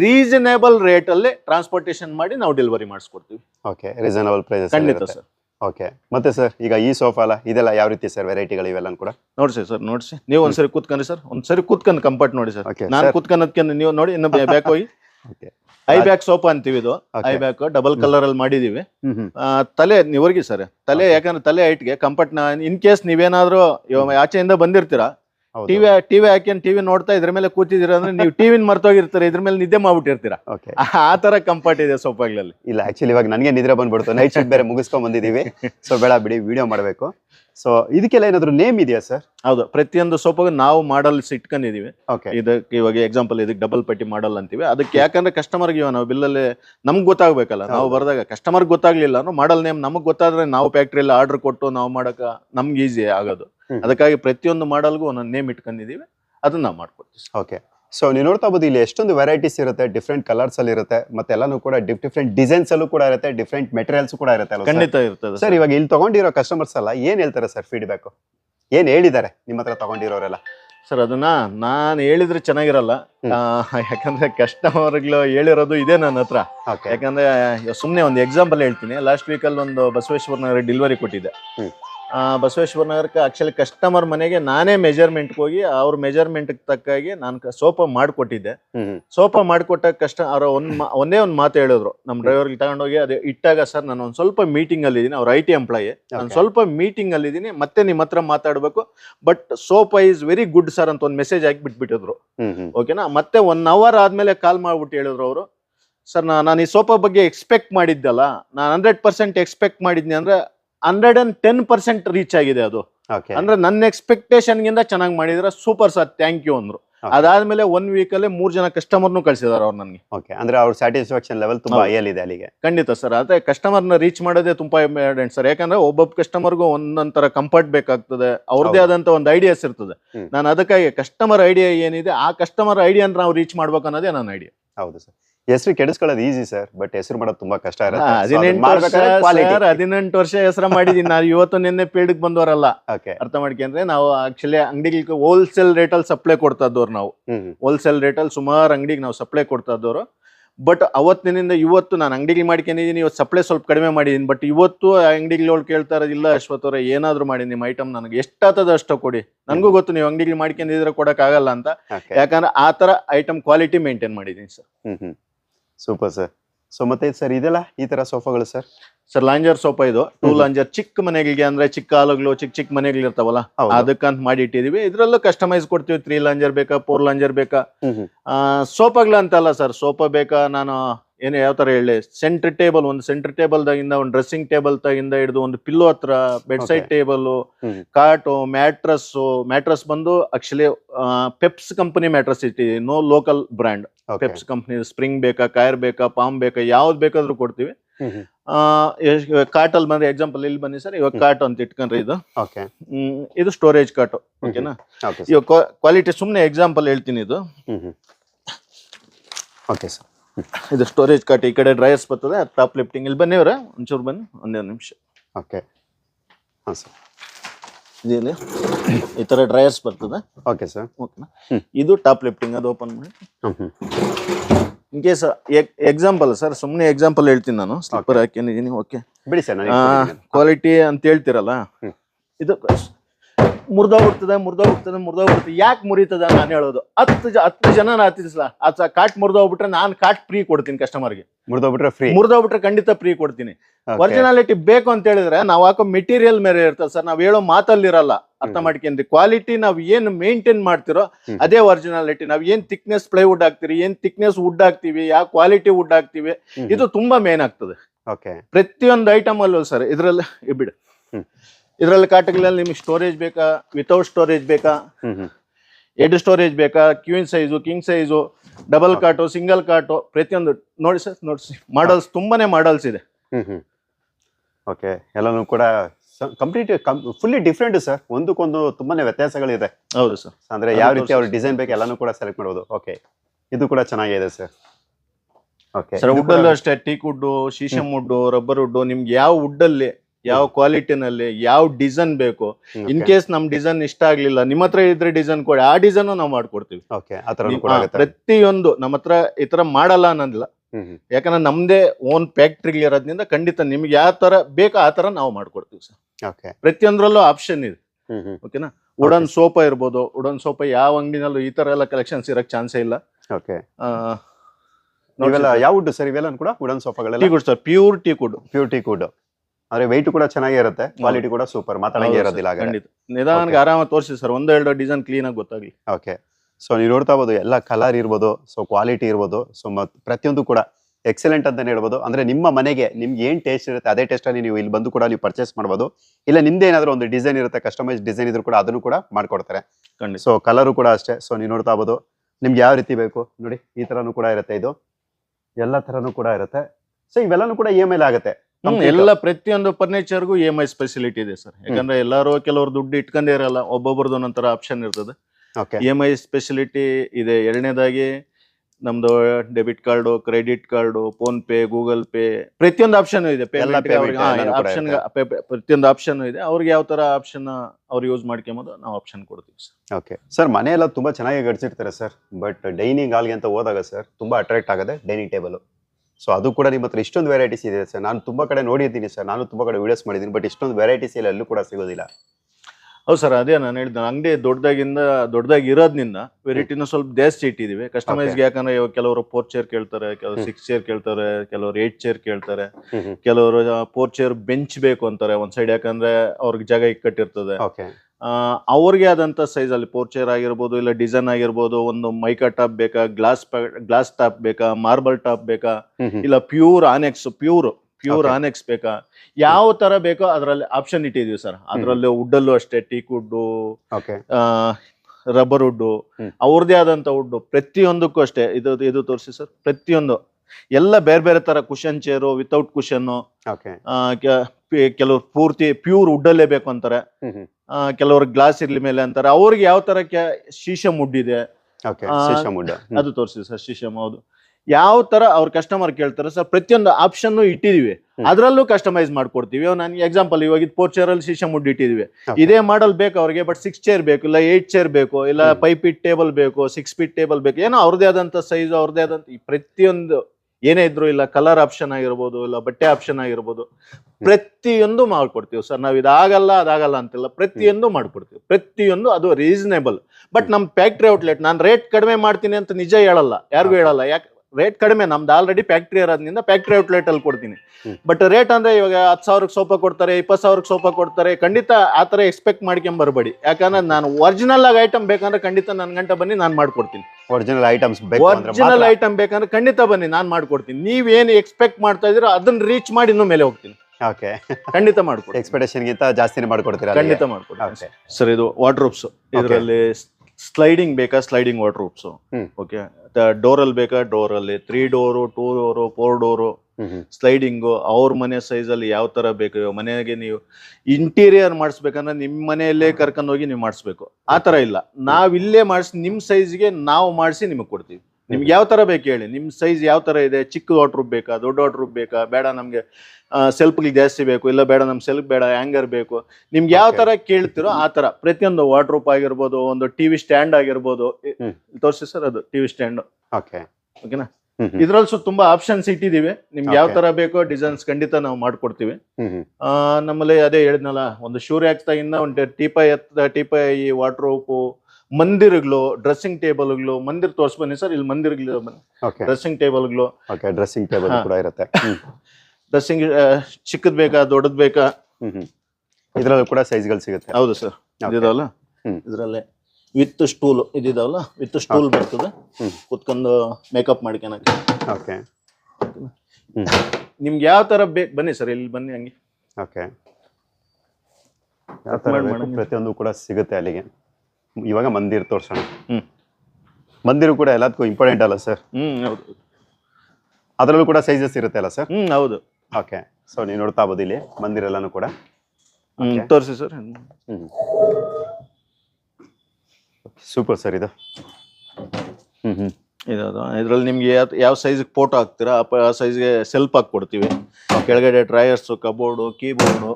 ರೀಸನೇಬಲ್ ರೇಟ್ ಅಲ್ಲಿ ಟ್ರಾನ್ಸ್ಪೋರ್ಟೇಷನ್ ಮಾಡಿ ನಾವು ಡೆಲಿವರಿ ಮಾಡಿಸ್ಕೊಡ್ತೀವಿ. ಓಕೆ ರೀಸನಬಲ್ ಪ್ರೈಸ್ ಖಂಡಿತ ಸರ್. ಓಕೆ ಮತ್ತೆ ಸರ್ ಈಗ ಈ ಸೋಫಾ ಅಲ್ಲ ಇದೆಲ್ಲ ಯಾವ ರೀತಿ ಸರ್ ವೆರೈಟಿಗಳು ಇವೆಲ್ಲ ಕೂಡ? ನೋಡ್ಸಿ ಸರ್ ನೋಡ್ಸಿ. ನೀವು ಒಂದ್ಸರಿ ಕೂತ್ಕೊಂಡ್ರಿ ಸರ್ ಒಂದ್ಸರಿ ಕೂತ್ಕೊಂಡು ಕಂಫರ್ಟ್ ನೋಡಿ ಸರ್. ನಾನು sir. ನೀವು ನೋಡಿ ಇನ್ನು ಬ್ಯಾಕ್ ಹೋಗಿ. ಐ ಬ್ಯಾಕ್ ಸೋಫಾ ಅಂತೀವಿ ಇದು. ಐ ಬ್ಯಾಕ್ ಡಬಲ್ ಕಲರ್ ಅಲ್ಲಿ ಮಾಡಿದೀವಿ. ತಲೆ ನೀವರ್ಗಿ ಸರ್ ತಲೆ ಯಾಕಂದ್ರೆ ತಲೆ ಐಟ್ಗೆ ಕಂಫರ್ಟ್ನ ಇನ್ ಕೇಸ್ ನೀವೇನಾದ್ರೂ ಆಚೆಯಿಂದ ಬಂದಿರ್ತೀರಾ ಟಿವಿ ಟಿವಿ ಹಾಕೊಂಡು ಟಿವಿ ನೋಡ್ತಾ ಇದ್ರ ಮೇಲೆ ಕೂತಿದಿರ ಅಂದ್ರೆ ನೀವು ಟಿವಿನ ಮರ್ತೋಗಿರ್ತೀರ ಇದ್ರ ಮೇಲೆ ನಿದ್ದೆ ಮಾಡ್ಬಿಟ್ಟಿರ್ತೀರಾ. ಓಕೆ ಆ ತರ ಕಂಫರ್ಟ್ ಇದೆ ಸೋಫಾಗ್ಲಲ್ಲಿ ಇಲ್ಲ ಆಕ್ಚುಲಿ ಇವಾಗ ನನಗೆ ನಿದ್ರೆ ಬಂದ್ಬಿಡ್ತು. ನೈಟ್ ಶಿಫ್ಟ್ ಬೇರೆ ಮುಗಿಸ್ಕೊಂಡ್ ಬಂದಿದೀವಿ. ಸೊ ಬೇಡ ಬಿಡಿ ವಿಡಿಯೋ ಮಾಡಬೇಕು. ಸೊ ಇದಕ್ಕೆಲ್ಲ ಏನಾದರೂ ನೇಮ್ ಇದೆಯಾ ಸರ್ ಹೌದು ಪ್ರತಿಯೊಂದು ಸೋಪಾಗ ನಾವು ಮಾಡಲ್ಸ್ ಇಟ್ಕೊಂಡಿದೀವಿ. ಓಕೆ ಇದಕ್ಕೆ ಇವಾಗ ಎಕ್ಸಾಂಪಲ್ ಇದಕ್ಕೆ ಡಬಲ್ ಪಟ್ಟಿ ಮಾಡಲ್ ಅಂತೀವಿ. ಅದಕ್ಕೆ ಯಾಕಂದ್ರೆ ಕಸ್ಟಮರ್ಗೆ ಇವಾಗ ನಾವು ಬಿಲ್ಲಲ್ಲಿ ನಮ್ಗೆ ಗೊತ್ತಾಗಬೇಕಲ್ಲ. ನಾವು. ಬರ್ದಾಗ ಕಸ್ಟಮರ್ ಗೊತ್ತಾಗ್ಲಿಲ್ಲ ಅಂದ್ರೆ ಮಾಡಲ್ ನೇಮ್ ನಮಗೆ ಗೊತ್ತಾದ್ರೆ ನಾವು ಫ್ಯಾಕ್ಟ್ರಿಯಲ್ಲಿ ಆರ್ಡರ್ ಕೊಟ್ಟು ನಾವು ಮಾಡಕ ನಮ್ಗೆ ಈಸಿ ಆಗೋದು. ಅದಕ್ಕಾಗಿ ಪ್ರತಿಯೊಂದು ಮಾಡಲ್ಗೂ ಒಂದೊಂದು ನೇಮ್ ಇಟ್ಕೊಂಡಿದೀವಿ. ಅದನ್ನ ನಾವು ಮಾಡ್ಕೊಡ್ತೀವಿ ಓಕೆ ಸೊ ನೀವು ನೋಡ್ತಾ ಹೋಗ್ಬೋದು ಇಲ್ಲಿ ಎಷ್ಟೊಂದು ವೆರೈಟೀಸ್ ಇರುತ್ತೆ ಡಿಫ್ರೆಂಟ್ ಕಲರ್ಸ್ ಅಲ್ಲಿ ಇರುತ್ತೆ ಮತ್ತೆ ಎಲ್ಲಾನು ಕೂಡ ಡಿಫ್ರೆಂಟ್ ಡಿಸೈನ್ಸ್ ಅಲ್ಲೂ ಕೂಡ ಇರುತ್ತೆ ಡಿಫ್ರೆಂಟ್ ಮೆಟೀರಿಯಲ್ಸ್ ಕೂಡ ಇರುತ್ತೆ ಖಂಡಿತ ಇರ್ತದೆ ಸರ್ ಇವಾಗ ಇಲ್ಲಿ ತಗೊಂಡಿರೋ ಕಸ್ಟಮರ್ಸ್ ಎಲ್ಲ ಏನ್ ಹೇಳ್ತಾರೆ ಸರ್ ಫೀಡ್ಬ್ಯಾಕ್ ಏನ್ ಹೇಳಿದ್ದಾರೆ ನಿಮ್ಮ ಹತ್ರ ತಗೊಂಡಿರೋರೆಲ್ಲ? ಸರ್ ಅದನ್ನ ನಾನು ಹೇಳಿದ್ರೆ ಚೆನ್ನಾಗಿರಲ್ಲ. ಯಾಕಂದ್ರೆ ಕಸ್ಟಮರ್ಗಳು ಹೇಳಿರೋದು ಇದೆ ನನ್ನ ಹತ್ರ. ಯಾಕಂದ್ರೆ ಸುಮ್ಮನೆ ಒಂದು ಎಕ್ಸಾಂಪಲ್ ಹೇಳ್ತೀನಿ. ಲಾಸ್ಟ್ ವೀಕಲ್ಲಿ ಒಂದು ಬಸವೇಶ್ವರ ನಗರ ಡೆಲಿವರಿ ಕೊಟ್ಟಿದ್ದೆ ಬಸವೇಶ್ವರ ನಗರಕ್ಕೆ ಆಕ್ಚುಲಿ ಕಸ್ಟಮರ್ ಮನೆಗೆ ನಾನೇ ಮೆಜರ್ಮೆಂಟ್ಗೆ ಹೋಗಿ ಅವ್ರ ಮೆಜರ್ಮೆಂಟ್ ತಕ್ಕಾಗಿ ನಾನು ಸೋಪ ಮಾಡಿಕೊಟ್ಟಿದ್ದೆ. ಸೋಪ ಮಾಡಿಕೊಟ್ಟ ಕಷ್ಟ ಅವ್ರ ಒಂದ್ ಒಂದೇ ಒಂದು ಮಾತು ಹೇಳಿದ್ರು. ನಮ್ಮ ಡ್ರೈವರ್ಗೆ ತಗೊಂಡೋಗಿ ಅದು ಇಟ್ಟಾಗ ಸರ್ ನಾನು ಒಂದು ಸ್ವಲ್ಪ ಮೀಟಿಂಗ್ ಅಲ್ಲಿ ಇದ್ದೀನಿ ಅವ್ರ ಐ ಟಿ ಎಂಪ್ಲಾಯಿ ನಾನು ಸ್ವಲ್ಪ ಮೀಟಿಂಗ್ ಅಲ್ಲಿ ಇದ್ದೀನಿ ಮತ್ತೆ ನಿಮ್ಮ ಹತ್ರ ಮಾತಾಡಬೇಕು. But sofa is very good sir ಅಂತ ಒಂದು ಮೆಸೇಜ್ ಹಾಕಿ ಬಿಟ್ಬಿಟ್ಟಿದ್ರು. ಓಕೆನಾ ಮತ್ತೆ ಒನ್ ಅವರ್ ಆದ್ಮೇಲೆ ಕಾಲ್ ಮಾಡ್ಬಿಟ್ಟು ಹೇಳಿದ್ರು ಅವರು. ಸರ್ ನಾನು ಈ ಸೋಫಾ ಬಗ್ಗೆ ಎಕ್ಸ್ಪೆಕ್ಟ್ ಮಾಡಿದ್ದಲ್ಲ. ನಾನು ಹಂಡ್ರೆಡ್ ಪರ್ಸೆಂಟ್ ಎಕ್ಸ್ಪೆಕ್ಟ್ ಮಾಡಿದ್ನಿ ಅಂದ್ರೆ hundred and ten percent reach ಆಗಿದೆ ಅದು. ಅಂದ್ರೆ ನನ್ನ ಎಕ್ಸ್ಪೆಕ್ಟೇಷನ್ ಗಿಂತ ಚೆನ್ನಾಗಿ ಮಾಡಿದ್ರೆ ಸೂಪರ್ ಸರ್ ಥ್ಯಾಂಕ್ ಯು ಅಂದ್ರು. ಅದಾದ್ಮೇಲೆ ಒನ್ ವೀಕ್ ಅಲ್ಲಿ ಮೂರ್ ಜನ ಕಸ್ಟಮರ್ನು ಕಳ್ಸಿದಾರೆ ಅವ್ರು ನನಗೆ. ಓಕೆ ಅಂದ್ರೆ ಅವ್ರ ಸ್ಯಾಟಿಸ್ಫ್ಯಾಕ್ಷನ್ ಲೆವೆಲ್ ತುಂಬಾ ಇದೆ ಅಲ್ಲಿಗೆ. ಖಂಡಿತ ಸರ್ ಅದೇ ಕಸ್ಟಮರ್ನ ರೀಚ್ ಮಾಡೋದೇ ತುಂಬಾ ಇಂಪಾರ್ಟೆಂಟ್ ಸರ್ ಯಾಕಂದ್ರೆ ಒಬ್ಬೊಬ್ಬ ಕಸ್ಟಮರ್ಗೂ ಒಂದೊಂದರ ಕಂಫರ್ಟ್ ಬೇಕಾಗ್ತದೆ. ಅವ್ರದೇ. ಆದಂತ ಒಂದು ಐಡಿಯಾಸ್ ಇರ್ತದೆ. ನಾನು ಅದಕ್ಕಾಗಿ ಕಸ್ಟಮರ್ ಐಡಿಯಾ ಏನಿದೆ ಆ ಕಸ್ಟಮರ್ ಐಡಿಯಾ ನಾವು ರೀಚ್ ಮಾಡ್ಬೇಕು ಅನ್ನೋದೇ ನನ್ನ ಐಡಿಯಾ ಹೌದು ಸರ್ ಹೆಸರು ಕೆಡಿಸ್ಕೊಳ್ಳೋದು ಈಸಿ ಸರ್ ಬಟ್ ಹೆಸರು ಮಾಡೋದು ತುಂಬಾ ಕಷ್ಟ ಇರುತ್ತೆ. ಹದಿನೆಂಟು ವರ್ಷ ಹೆಸರು ಮಾಡಿದೀನಿ. ನಾವು ಇವತ್ತು ನಿನ್ನೆ ಪೀಳಿಗೆ ಬಂದವರಲ್ಲ. ಅರ್ಥ ಮಾಡ್ಕೊಂಡ್ರೆ ನಾವು ಆಕ್ಚುಲಿ ಅಂಗಡಿಗೆ ಹೋಲ್ಸೇಲ್ ರೇಟಲ್ಲಿ ಸಪ್ಲೈ ಕೊಡ್ತಾ ಇದ್ದವ್ರು ನಾವು. ಹೋಲ್ಸೇಲ್ ರೇಟಲ್ಲಿ ಸುಮಾರು ಅಂಗಡಿಗೆ ನಾವು ಸಪ್ಲೈ ಕೊಡ್ತಾ ಇದ್ದವರು. ಬಟ್ ಅವತ್ತಿನಿಂದ ಇವತ್ತು ನಾನು ಅಂಗಡಿಗೆ ಮಾಡ್ಕೊಂಡಿದ್ದೀನಿ ಇವತ್ತು ಸಪ್ಲೈ ಸ್ವಲ್ಪ ಕಡಿಮೆ ಮಾಡಿದ್ದೀನಿ ಬಟ್ ಇವತ್ತು ಅಂಗಡಿಗಳು ಕೇಳ್ತಾ ಇರೋದಿಲ್ಲ ಅಶ್ವಥ್ ಅವರ ಏನಾದ್ರು ಮಾಡಿ ನಿಮ್ಮ ಐಟಮ್ ನನಗೆ ಎಷ್ಟಾಗ್ತದ ಅಷ್ಟು ಕೊಡಿ. ನನಗೂ ಗೊತ್ತು ನೀವು ಅಂಗಡಿಗೆ ಮಾಡ್ಕೊಂಡಿದ್ರೆ ಕೊಡೋಕ್ಕಾಗಲ್ಲ ಅಂತ. ಯಾಕಂದ್ರೆ ಆ ಥರ ಐಟಮ್ ಕ್ವಾಲಿಟಿ ಮೇಂಟೈನ್ ಮಾಡಿದ್ದೀನಿ ಸರ್ ಸೂಪರ್ ಸರ್. ಸೊ ಮತ್ತೆ ಸರ್? ಇದೆಲ್ಲ ಈ ತರ ಸೋಫಾಗಳು ಸರ್? ಸರ್ ಲಾಂಜರ್ ಸೋಫಾ ಇದು. ಟೂ. ಲಾಂಜರ್ ಚಿಕ್ಕ ಮನೆಗಳಿಗೆ ಅಂದ್ರೆ ಚಿಕ್ಕ ಹಾಲುಗಳು ಚಿಕ್ಕ ಚಿಕ್ಕ ಮನೆಗಳು ಇರ್ತಾವಲ್ಲ. ಅದಕ್ಕಂತ ಮಾಡಿ ಇಟ್ಟಿದೀವಿ ಇದ್ರಲ್ಲೂ ಕಸ್ಟಮೈಸ್ ಕೊಡ್ತೀವಿ. ತ್ರೀ ಲಾಂಜರ್ ಬೇಕಾ ಫೋರ್ ಲಾಂಜರ್ ಬೇಕಾ? ಸೋಫಾಗಳಂತಲ್ಲ ಹ್ಮ್. ಸೋಫಾಗಳು ಅಂತಲ್ಲ ಸರ್. ಸೋಫಾ ಬೇಕಾ ನಾನು ಏನು ಯಾವ ತರ ಹೇಳಿ ಸೆಂಟರ್ ಟೇಬಲ್ ಒಂದು ಸೆಂಟರ್ ಟೇಬಲ್ ದಾಗಿಂದ ಒಂದು ಡ್ರೆಸ್ಸಿಂಗ್ ಟೇಬಲ್ ತಾಗಿಂದ ಹಿಡಿದು ಒಂದು ಪಿಲ್ಲೋ ಹತ್ರ bed side. Table. Cot mattress mattress ಬಂದು ಆಕ್ಚುಲಿ ಪೆಪ್ಸ್ ಕಂಪನಿ ಮ್ಯಾಟ್ರಸ್ ಇಟ್ಟಿದ್ದೀವಿ no local brand Peps company spring ಬೇಕಾ ಕಾಯರ್ ಬೇಕಾ ಪಾಮ್ ಬೇಕಾ ಯಾವ್ದು ಬೇಕಾದ್ರೂ ಕೊಡ್ತೀವಿ. ಕಾಟಲ್ಲಿ ಬಂದ್ರೆ ಎಕ್ಸಾಂಪಲ್ ಇಲ್ಲಿ ಬನ್ನಿ ಸರ್ ಇವಾಗ. ಕಾಟ್ ಅಂತ ಇಟ್ಕೊಂಡ್ರೆ ಇದು. ಇದು ಸ್ಟೋರೇಜ್ ಕಾಟು ಓಕೆನಾ. ಇವಾಗ ಕ್ವಾಲಿಟಿ ಸುಮ್ಮನೆ ಎಕ್ಸಾಂಪಲ್ ಹೇಳ್ತೀನಿ ಇದು ಓಕೆ ಹ್ಮ್. ಇದು ಸ್ಟೋರೇಜ್ ಕಾಟ್ ಈ ಕಡೆ ಡ್ರೈಯರ್ಸ್ ಬರ್ತದೆ ಟಾಪ್ ಲಿಫ್ಟಿಂಗ್ ಇಲ್ಲಿ ಬನ್ನಿ ಅವ್ರೆ ಒಂಚೂರು ಬನ್ನಿ ಒಂದೇ ಒಂದು ನಿಮಿಷ. ಓಕೆ ಹಾಂ ಸರ್ ಇಲ್ಲಿ ಈ ಥರ ಡ್ರೈಯರ್ಸ್ ಬರ್ತದೆ. ಓಕೆ ಸರ್ ಓಕೆನಾ ಇದು ಟಾಪ್ ಲಿಫ್ಟಿಂಗ್ ಅದು ಓಪನ್ ಮಾಡಿ. ಇನ್ ಕೇಸ್ ಎಕ್ಸಾಂಪಲ್ ಸರ್ ಸುಮ್ಮನೆ ಎಕ್ಸಾಂಪಲ್ ಹೇಳ್ತೀನಿ ನಾನು. ಸ್ಲಿಪ್ಪರ್ ಹಾಕೊಂಡಿದ್ದೀನಿ ಓಕೆ ಬಿಡಿ ಸರ್ ಕ್ವಾಲಿಟಿ ಅಂತ ಹೇಳ್ತಿರಲ್ಲ? ಇದು ಮುರಿದೋಗ್ಬಿಡ್ತದೆ ಮುರಿದೋಗ್ಬಿಡ್ತದೆ ಮುರಿದೋಗ್ಬಿಡ್ತದೆ. ಯಾಕೆ ಮುರಿತದ ನಾನು ಹೇಳೋದು. ಹತ್ತು ಜ ಹತ್ತು ಜನ ಹತ್ತಿಸಲ ಅದು ಕಾಟ್ ಮುರಿದೋಗ್ಬಿಟ್ರೆ ನಾನು ಕಾಟ್ ಫ್ರೀ ಕೊಡ್ತೀನಿ ಕಸ್ಟಮರ್ಗೆ ಮುರಿದೋಗ್ಬಿಟ್ರೆ ಫ್ರೀ ಮುರಿದೋಗ್ಬಿಟ್ರೆ ಖಂಡಿತ ಫ್ರೀ ಕೊಡ್ತೀನಿ. ಒರಿಜಿನಾಲಿಟಿ ಬೇಕು ಅಂತ ಹೇಳಿದ್ರೆ ನಾವು ಹಾಕೋ ಮೆಟೀರಿಯಲ್ ಮೇಲೆ ಇರ್ತದೆ ಸರ್. ನಾವು ಹೇಳೋ ಮಾತಲ್ಲಿರಲ್ಲ. ಅರ್ಥ. ಮಾಡ್ಕೊಂಡ್ರಿ ಕ್ವಾಲಿಟಿ ನಾವು ಏನು ಮೇಂಟೈನ್ ಮಾಡ್ತಿರೋ ಅದೇ ಒರಿಜಿನಾಲಿಟಿ ನಾವು ಏನ್ ಥಿಕ್ನೆಸ್ ಪ್ಲೈವುಡ್ ಹಾಕ್ತಿರಿ ಏನ್ ಥಿಕ್ನೆಸ್ ವುಡ್ ಹಾಕ್ತಿವಿ ಯಾವ ಕ್ವಾಲಿಟಿ ವುಡ್ ಹಾಕ್ತಿವಿ ಇದು ತುಂಬಾ ಮೇನ್ ಆಗ್ತದೆ. ಪ್ರತಿಯೊಂದು ಐಟಮ್ ಅಲ್ಲೂ ಸರ್ ಇದ್ರಲ್ಲಿ ಬಿಡು. ಇದ್ರಲ್ಲಿ ಕಾಟಗಳಲ್ಲಿ ನಿಮ್ಗೆ ಸ್ಟೋರೇಜ್ ಬೇಕಾ ವಿತೌಟ್ ಸ್ಟೋರೇಜ್ ಬೇಕಾ? ಎಡ್ ಸ್ಟೋರೇಜ್ ಬೇಕಾ queen size king size double cot single cot ಪ್ರತಿಯೊಂದು. ನೋಡಿ ಸರ್ ನೋಡಿ ಮಾಡಲ್ಸ್ ತುಂಬಾನೇ ಮಾಡಲ್ಸ್ ಇದೆ. ಓಕೆ ಎಲ್ಲಾನು ಕೂಡ ಕಂಪ್ಲೀಟ್ ಫುಲ್ಲಿ ಡಿಫ್ರೆಂಟ್ ಸರ್ ಒಂದಕ್ಕೊಂದು ತುಂಬಾನೇ ವ್ಯತ್ಯಾಸಗಳಿದೆ. ಹೌದು ಸರ್ ಅಂದ್ರೆ ಯಾವ ರೀತಿ ಅವ್ರ ಡಿಸೈನ್ ಬೇಕು ಎಲ್ಲಾನು ಕೂಡ ಸೆಲೆಕ್ಟ್ ಮಾಡಬಹುದು ಓಕೆ ಇದು ಕೂಡ ಚೆನ್ನಾಗಿದೆ ಸರ್ ಓಕೆ ಸರ್ ವುಡ್ ಅಲ್ಲೂ ಅಷ್ಟೇ teak wood sheesham wood rubber wood ನಿಮ್ಗೆ ಯಾವ ವುಡ್ ಅಲ್ಲಿ ಯಾವ ಕ್ವಾಲಿಟಿನಲ್ಲಿ ಯಾವ ಡಿಸೈನ್ ಬೇಕು ಇನ್ ಕೇಸ್ ನಮ್ ಡಿಸೈನ್ ಇಷ್ಟ ಆಗ್ಲಿಲ್ಲ ನಿಮ್ಮ ಹತ್ರ ಇದ್ರೆ ಡಿಸೈನ್ ಕೊಡಿ ಆ ಡಿಸೈನ್ ನಾವು ಮಾಡ್ಕೊಡ್ತೀವಿ. ಕೂಡ ಪ್ರತಿಯೊಂದು ನಮ್ಮ ಹತ್ರ ಈ ತರ ಮಾಡಲ್ಲ ಅನ್ನೋದಿಲ್ಲ. ಯಾಕಂದ್ರೆ ನಮ್ದೇ ಓನ್ ಫ್ಯಾಕ್ಟ್ರಿ ಇರೋದ್ರಿಂದ ಖಂಡಿತ ನಿಮ್ಗೆ ಯಾವ ತರ ಬೇಕೋ ಆ ತರ ನಾವು ಮಾಡ್ಕೊಡ್ತೀವಿ ಸರ್. ಪ್ರತಿಯೊಂದ್ರಲ್ಲೂ ಆಪ್ಷನ್ ಇದೆ. ಓಕೆನಾ ವುಡನ್ ಸೋಫಾ ಇರ್ಬೋದು ವುಡನ್ ಸೋಫಾ ಯಾವ ಅಂಗಡಿನಲ್ಲೂ ಈ ತರ ಎಲ್ಲ ಕಲೆಕ್ಷನ್ಸ್ ಇರಕ್ ಚಾನ್ಸೇ ಇಲ್ಲ. ಓಕೆ ಯಾವ ಸರ್? ಇವೆಲ್ಲ ಕೂಡ wooden ಸೋಫಾಗಳೆಲ್ಲ teak wood sir pure teak wood. Pure teak wood ಅಂದ್ರೆ weight ಕೂಡ ಚೆನ್ನಾಗೇ ಇರುತ್ತೆ ಕ್ವಾಲಿಟಿ ಕೂಡ ಸೂಪರ್ ಮಾತಾಡಂಗೆ ಇರೋದಿಲ್ಲ ಹಾಗಾದ್ರೆ. ಖಂಡಿತ. ನಿಧಾನಕ್ಕೆ ಆರಾಮ ತೋರಿಸಿ ಸರ್ ಒಂದೆರಡು ಎರಡೋ ಡಿಸೈನ್ ಕ್ಲೀನ್ ಆಗಿ ಗೊತ್ತಾಗ್ಲಿ. ಓಕೆ ಸೊ ನೀವು ನೋಡ್ತಾ ಇರ್ಬೋದು ಎಲ್ಲ ಕಲರ್ ಇರ್ಬೋದು ಸೊ ಕ್ವಾಲಿಟಿ ಇರ್ಬೋದು ಸೊ ಮತ್ ಪ್ರತಿಯೊಂದು ಕೂಡ ಎಕ್ಸಲೆಂಟ್ ಅಂತಾನೆ ಹೇಳ್ಬೋದು. ಅಂದ್ರೆ ನಿಮ್ಮ ಮನೆಗೆ ನಿಮ್ಗೆ ಏನ್ ಟೇಸ್ಟ್ ಇರುತ್ತೆ ಅದೇ ಟೇಸ್ಟ್ ಅಲ್ಲಿ ನೀವು ಇಲ್ಲಿ ಬಂದು ಕೂಡ ನೀವು ಪರ್ಚೇಸ್ ಮಾಡ್ಬೋದು. ಇಲ್ಲ ನಿಮ್ದೇ ಏನಾದ್ರು ಒಂದು ಡಿಸೈನ್ ಇರುತ್ತೆ ಕಸ್ಟಮೈಸ್ ಡಿಸೈನ್ ಇದ್ರು ಕೂಡ ಅದನ್ನು ಕೂಡ ಮಾಡ್ಕೊಡ್ತಾರೆ. ಖಂಡಿತ. ಸೊ ಕಲರು ಕೂಡ ಅಷ್ಟೇ. ಸೊ ನೀವು ನೋಡ್ತಾ ಇರ್ಬೋದು ನಿಮ್ಗೆ ಯಾವ ರೀತಿ ಬೇಕು? ನೋಡಿ ಈ ತರನು ಕೂಡ ಇರುತ್ತೆ ಇದು. ಎಲ್ಲ ತರನು ಕೂಡ ಇರುತ್ತೆ. ಸೊ ಇವೆಲ್ಲನೂ ಕೂಡ ಇ ಎಂ ಐಲ್ ಆಗುತ್ತೆ. ಎಲ್ಲ ಪ್ರತಿಯೊಂದು ಫರ್ನಿಚರ್ಗೂ ಇ ಎಂ ಐ ಫೆಸಿಲಿಟಿ ಇದೆ ಸರ್. ಯಾಕಂದ್ರೆ ಎಲ್ಲಾರು ಕೆಲವರು ದುಡ್ಡು ಇಟ್ಕೊಂಡೇ ಇರಲ್ಲ ಒಬ್ಬೊಬ್ರದ್ದು ಒಂದೊಂಥರ ಆಪ್ಷನ್ ಇರ್ತದೆ. ಇ ಎಂ ಐ ಸ್ಪೆಸಿಲಿಟಿ ಇದೆ. ಎರಡನೇದಾಗಿ ನಮ್ದು debit card credit card PhonePe Google pay ಪ್ರತಿಯೊಂದು ಆಪ್ಷನ್ ಇದೆ. ಆಪ್ಷನ್ ಪ್ರತಿಯೊಂದು ಆಪ್ಷನ್ ಇದೆ. ಅವ್ರಿಗೆ ಯಾವ ತರ ಆಪ್ಷನ್ ಅವ್ರು ಯೂಸ್ ಮಾಡ್ಕೊಂಬೋದು ನಾವು ಆಪ್ಷನ್ ಕೊಡ್ತೀವಿ ಸರ್. ಓಕೆ ಸರ್ ಮನೆ ಎಲ್ಲ ತುಂಬಾ ಚೆನ್ನಾಗಿ ಗಡಿಸಿರ್ತಾರೆ ಸರ್ ಬಟ್ ಡೈನಿಂಗ್ ಹಾಲ್ಗೆ ಅಂತ ಹೋದಾಗ ಸರ್ ತುಂಬಾ ಅಟ್ರಾಕ್ಟ್ ಆಗದೆ ಡೈನಿಂಗ್ ಟೇಬಲ್ ಸೊ ಅದು ಕೂಡ ನಿಮ್ಮ ಹತ್ರ ಇಷ್ಟೊಂದು ವೆರೈಟೀಸ್ ಇದೆ ಸರ್ ನಾನು ತುಂಬಾ ಕಡೆ ನೋಡಿದ್ದೀನಿ ಸರ್ ನಾನು ತುಂಬಾ ಕಡೆ ವೀಡಿಯೋಸ್ ಮಾಡಿದ್ದೀನಿ ಬಟ್ ಇಷ್ಟೊಂದು ವೆರೈಟೀಸ್ ಇಲ್ಲ ಎಲ್ಲೂ ಕೂಡ ಸಿಗೋದಿಲ್ಲ. ಹೌದು ಸರ್ ಅದೇ ನಾನು ಹೇಳಿದ್ದೆ ಅಂಗಡಿ ದೊಡ್ಡದಾಗಿಂದ ದೊಡ್ಡದಾಗಿ ಇರೋದ್ರಿಂದ ವೆರೈಟಿನ ಸ್ವಲ್ಪ ಜಾಸ್ತಿ ಇಟ್ಟಿದ್ದೀವಿ ಕಸ್ಟಮೈಸ್ಗೆ ಯಾಕಂದ್ರೆ ಇವಾಗ ಕೆಲವರು ಫೋರ್ ಚೇರ್ ಕೇಳ್ತಾರೆ ಕೆಲವರು ಸಿಕ್ಸ್ ಚೇರ್ ಕೇಳ್ತಾರೆ ಕೆಲವರು ಏಟ್ ಚೇರ್ ಕೇಳ್ತಾರೆ. ಕೆಲವರು ಫೋರ್ ಚೇರ್ ಬೆಂಚ್ ಬೇಕು ಅಂತಾರೆ ಒಂದ್ ಸೈಡ್ ಯಾಕಂದ್ರೆ ಅವ್ರಿಗೆ ಜಾಗ ಇಕ್ಕಟ್ಟಿರ್ತದೆ. ಅವ್ರಿಗೆ ಆದಂತ ಸೈಜಲ್ಲಿ ಅಲ್ಲಿ ಫೋರ್ ಚೇರ್ ಆಗಿರ್ಬೋದು ಇಲ್ಲ ಡಿಸೈನ್ ಆಗಿರ್ಬೋದು ಒಂದು ಮೈಕಾ ಟಾಪ್ ಬೇಕಾ ಗ್ಲಾಸ್ ಗ್ಲಾಸ್ ಟಾಪ್ ಬೇಕಾ ಮಾರ್ಬಲ್ ಟಾಪ್ ಬೇಕಾ ಇಲ್ಲ pure onyx pure pure. Onyx ಬೇಕಾ? ಯಾವ ತರ ಬೇಕೋ ಅದರಲ್ಲಿ ಆಪ್ಷನ್ ಇಟ್ಟಿದೀವಿ ಸರ್ ಅದರಲ್ಲಿ ವುಡ್ಡಲ್ಲೂ ಅಷ್ಟೇ teak wood okay rubber wood hmm. ಅವ್ರದೇ ಆದಂತ ವುಡ್ಡು ಪ್ರತಿಯೊಂದಕ್ಕೂ ಅಷ್ಟೇ. ಇದು ಇದು ತೋರಿಸಿ ಸರ್ ಪ್ರತಿಯೊಂದು. ಎಲ್ಲ ಬೇರೆ ಬೇರೆ ತರ ಕುಶನ್ ಚೇರು ವಿತೌಟ್ ಕುಶನ್ ಕೆಲವ್ರು ಪೂರ್ತಿ ಪ್ಯೂರ್ ವುಡ್ಡಲ್ಲೇ ಬೇಕು ಅಂತಾರೆ. ಕೆಲವ್ರು ಗ್ಲಾಸ್ ಇರ್ಲಿ ಮೇಲೆ ಅಂತಾರೆ. ಅವ್ರಿಗೆ ಯಾವ ತರ ಶೀಶಮ್ ಮುಡ್ಡಿದೆ? ಅದು ತೋರಿಸಿ ಸರ್ ಶೀಶಮ್ ಹೌದು. ಯಾವ ತರ ಅವ್ರ ಕಸ್ಟಮರ್ ಕೇಳ್ತಾರೆ ಸರ್ ಪ್ರತಿಯೊಂದು ಆಪ್ಷನ್ ಇಟ್ಟಿದೀವಿ. ಅದರಲ್ಲೂ ಕಸ್ಟಮೈಸ್ ಮಾಡ್ಕೊಡ್ತೀವಿ. ನಾನು ಎಕ್ಸಾಂಪಲ್ ಇವಾಗ ಇದು ಫೋರ್ ಚೇರ್ ಅಲ್ಲಿ ಶೀಶಾ ಮುಡ್ ಇಟ್ಟಿದೀವಿ. ಇದೇ ಮಾಡಲ್ ಬೇಕು ಅವ್ರಿಗೆ ಬಟ್ ಸಿಕ್ಸ್ ಚೇರ್ ಬೇಕು ಇಲ್ಲ ಏಟ್ ಚೇರ್ ಬೇಕು ಇಲ್ಲ ಪೈಪ್ ಫೈವ್ ಫೀಟ್ ಟೇಬಲ್ ಬೇಕು ಸಿಕ್ಸ್ ಫೀಟ್ ಟೇಬಲ್ ಬೇಕು ಏನೋ ಅವ್ರದೇ ಆದಂತ ಸೈಜ್ ಅವ್ರದೇ ಆದಂತ ಪ್ರತಿಯೊಂದು ಏನೇ ಇದ್ರು ಇಲ್ಲ ಕಲರ್ ಆಪ್ಷನ್ ಆಗಿರ್ಬೋದು ಇಲ್ಲ ಬಟ್ಟೆ ಆಪ್ಷನ್ ಆಗಿರ್ಬೋದು ಪ್ರತಿಯೊಂದು ಮಾಡ್ಕೊಡ್ತೀವಿ. ಸರ್ ನಾವು ಇದಾಗಲ್ಲ ಅದಾಗಲ್ಲ ಅಂತಿಲ್ಲ. ಪ್ರತಿಯೊಂದು ಮಾಡ್ಕೊಡ್ತೀವಿ. ಪ್ರತಿಯೊಂದು ಅದು ರೀಸನೇಬಲ್ ಬಟ್ ನಮ್ಮ ಫ್ಯಾಕ್ಟ್ರಿ ಔಟ್ಲೆಟ್ ನಾನು ರೇಟ್ ಕಡಿಮೆ ಮಾಡ್ತೀನಿ ಅಂತ ನಿಜ ಹೇಳಲ್ಲ. ಯಾರಿಗೂ. ಹೇಳಲ್ಲ. ಯಾಕೆ ರೇಟ್ ಕಡಿಮೆ. ನಮ್ದು ಆಲ್ರೆಡಿ ಫ್ಯಾಕ್ಟ್ರಿ ಇರೋದ್ರಿಂದ ಫ್ಯಾಕ್ಟ್ರಿ ಔಟ್ಲೆಟ್ ಅಲ್ಲಿ ಕೊಡ್ತೀನಿ. ಬಟ್ ರೇಟ್ ಅಂದ್ರೆ ಇವಾಗ ಹತ್ತು ಸಾವಿರಕ್ಕೆ ಸೋಫಾ ಕೊಡ್ತಾರೆ ಇಪ್ಪತ್ತು ಸಾವಿರಕ್ಕೆ ಸೋಫಾ ಕೊಡ್ತಾರೆ. ಖಂಡಿತ ಆ ಥರ ಎಕ್ಸ್ಪೆಕ್ಟ್ ಮಾಡ್ಕೊಂಡ್ ಬರಬೇಡಿ ಯಾಕಂದ್ರೆ ನಾನು ಒರಿಜಿನಲ್ ಆಗಿ ಐಟಮ್ ಬೇಕಂದ್ರೆ ಖಂಡಿತ ನನ್ನ ಗಂಟೆ ಬನ್ನಿ ನಾನು ಮಾಡ್ಕೊಡ್ತೀನಿ. ಒರಿಜಿನಲ್ ಐಟಮ್ಸ್ ಒರಿಜಿನಲ್ ಐಟಮ್ ಬೇಕಂದ್ರೆ ಖಂಡಿತ ಬನ್ನಿ ನಾನು ಮಾಡ್ಕೊಡ್ತೀನಿ. ನೀವೇನು ಎಕ್ಸ್ಪೆಕ್ಟ್ ಮಾಡ್ತಾ ಇದೀರೋ ಅದನ್ನ ರೀಚ್ ಮಾಡಿ ಇನ್ನೂ ಮೇಲೆ ಹೋಗ್ತೀನಿ. ಓಕೆ ಖಂಡಿತ ಮಾಡ್ಕೊಡಿ ಎಕ್ಸ್ಪೆಕ್ಟೇಷನ್ ಗಿಂತ ಜಾಸ್ತಿನೇ ಮಾಡ್ಕೊಡ್ತೀರಾ ಖಂಡಿತ ಮಾಡ್ಕೊಡಿ. ಸರ್ ಇದು ವಾರ್ಡ್ರೋಬ್ಸ್ ಇದರಲ್ಲಿ ಸ್ಲೈಡಿಂಗ್ ಬೇಕಾ sliding water hmm. Okay door ಅಲ್ಲಿ ಬೇಕಾ ಡೋರ್ ಅಲ್ಲಿ. Three door two door four door. Sliding ಅವ್ರ ಮನೆ ಸೈಜ್ ಅಲ್ಲಿ ಯಾವ ತರ ಬೇಕು? ಮನೆಗೆ ನೀವು ಇಂಟೀರಿಯರ್ ಮಾಡಿಸ್ಬೇಕಂದ್ರೆ ನಿಮ್ಮ ಮನೆಯಲ್ಲೇ ಕರ್ಕೊಂಡು ಹೋಗಿ ನೀವು ಮಾಡಿಸ್ಬೇಕು. ಆ ತರ ಇಲ್ಲ. ನಾವಿಲ್ಲೇ ಇಲ್ಲೇ ಮಾಡಿಸಿ ನಿಮ್ ಸೈಜ್ಗೆ ನಾವು ಮಾಡಿಸಿ ನಿಮಗೆ ಕೊಡ್ತೀವಿ. ನಿಮ್ಗೆ ಯಾವ ತರ ಬೇಕು ಹೇಳಿ? ನಿಮ್ ಸೈಜ್ ಯಾವ ತರ ಇದೆ? ಚಿಕ್ಕ ವಾಟರ್ ಬೇಕಾ? ದೊಡ್ಡ ವಾಟರ್ ಬೇಕಾ? ಬೇಡ ನಮ್ಗೆ ಸೆಲ್ಫ್ಗೆ ಜಾಸ್ತಿ ಬೇಕು ಇಲ್ಲ ಬೇಡ ನಮ್ ಸೆಲ್ಫ್ ಬೇಡ ಹ್ಯಾಂಗರ್ ಬೇಕು. ನಿಮ್ಗೆ ಯಾವ. ತರ ಕೇಳ್ತಿರೋ ಆ ತರ. ಪ್ರತಿಯೊಂದು ವಾಟ್ರೂಪ್ ಆಗಿರ್ಬೋದು ಒಂದು ಟಿವಿ ಸ್ಟ್ಯಾಂಡ್ ಆಗಿರ್ಬೋದು. ತೋರಿಸಿ ಸರ್ ಅದು ಟಿವಿ ಸ್ಟ್ಯಾಂಡ್ ಓಕೆ ಓಕೆನಾ ಹ್ಮ್ ಹ್ಮ್. ಇದ್ರಲ್ಲಿ ತುಂಬಾ ಆಪ್ಷನ್ಸ್ ಇಟ್ಟಿದೀವಿ. ನಿಮ್ಗೆ ಯಾವ ತರ ಬೇಕೋ ಡಿಸೈನ್ಸ್ ಖಂಡಿತ ನಾವು ಮಾಡ್ಕೊಡ್ತೀವಿ. ನಮ್ಮಲ್ಲಿ ಅದೇ ಹೇಳಿದ್ನಲ್ಲ ಒಂದು ಶೂರ್ ಆಗ್ತಾ ಇನ್ನ ಒಂದು ಟೀಪಾಯ್ ಎತ್ತ ಟೀಪಾಯ್ ವಾಟ್ರೋಪು ಮಂದಿರಗಳು ಡ್ರೆಸ್ಸಿಂಗ್ ಟೇಬಲ್ಗಳು ಮಂದಿರ ತೋರಿಸ್ಬನ್ನಿ ಸರ್ ಇಲ್ಲಿ ಮಂದಿರಗಳು ಓಕೆ ಡ್ರೆಸ್ಸಿಂಗ್ ಟೇಬಲ್ಗಳು ಓಕೆ ಡ್ರೆಸ್ಸಿಂಗ್ ಟೇಬಲ್ ಕೂಡ ಇರುತ್ತೆ. ಡ್ರೆಸ್ಸಿಂಗ್ ಚಿಕ್ಕದ್ ಬೇಕಾ ದೊಡ್ಡದ್ ಬೇಕಾ? ಇದರಲ್ಲೂ ಕೂಡ ಸೈಜ್ಗಳು ಸಿಗುತ್ತೆ. ಹೌದು ಸರ್. ಇದಾವಲ್ಲ ಇದಿದಾವಲ್ಲ. ಇದ್ರಲ್ಲೇ. ವಿತ್ ಸ್ಟೂಲ್ ಇದಿದಾವಲ್ಲ? ವಿತ್ ಸ್ಟೂಲ್ ಬರ್ತದೆ. ಕುತ್ಕೊಂಡು ಮೇಕಪ್ ಮಾಡ್ಕೊಳಕ್ಕೆ ಓಕೆ ನಿಮ್ಗೆ ಯಾವ ತರ ಬೇಕು? ಬನ್ನಿ ಸರ್ ಇಲ್ಲಿ ಬನ್ನಿ ಹಂಗೆ. ಓಕೆ ಯಾವ ಬೇಕು? ಪ್ರತಿಯೊಂದು ಕೂಡ ಸಿಗುತ್ತೆ ಅಲ್ಲಿಗೆ. ಇವಾಗ ಮಂದಿರ್ ತೋರ್ಸೋಣ. ಮಂದಿರು ಕೂಡ ಎಲ್ಲದಕ್ಕೂ ಇಂಪಾರ್ಟೆಂಟ್ ಅಲ್ಲ ಸರ್ ಹ್ಮ್ ಹೌದು. ಅದರಲ್ಲೂ ಕೂಡ ಸೈಜಸ್ ಇರುತ್ತೆ ಅಲ್ಲ ಸರ್ ಹ್ಮ್ ಹೌದು. ಓಕೆ ಸೊ ನೀವು ನೋಡ್ತಾ ಬೋದು ಇಲ್ಲಿ ಮಂದಿರ ಎಲ್ಲಾನು ಕೂಡ ತೋರಿಸಿ ಸರ್ ಹ್ಮ್. ಸೂಪರ್ ಸರ್ ಇದು. ಹ್ಮ್ ಹ್ಮ್. ಇದಾದ. ಇದ್ರಲ್ಲಿ ನಿಮ್ಗೆ ಯಾವ- ಯಾವ ಸೈಜ್ಗೆ ಫೋಟೋ ಹಾಕ್ತೀರಾ? ಆ ಸೈಜ್ಗೆ ಸೆಲ್ಫ್ ಹಾಕಿ ಕೊಡ್ತೀವಿ ಕೆಳಗಡೆ ಡ್ರೈಯರ್ಸು ಕಬೋರ್ಡು ಕೀಬೋರ್ಡು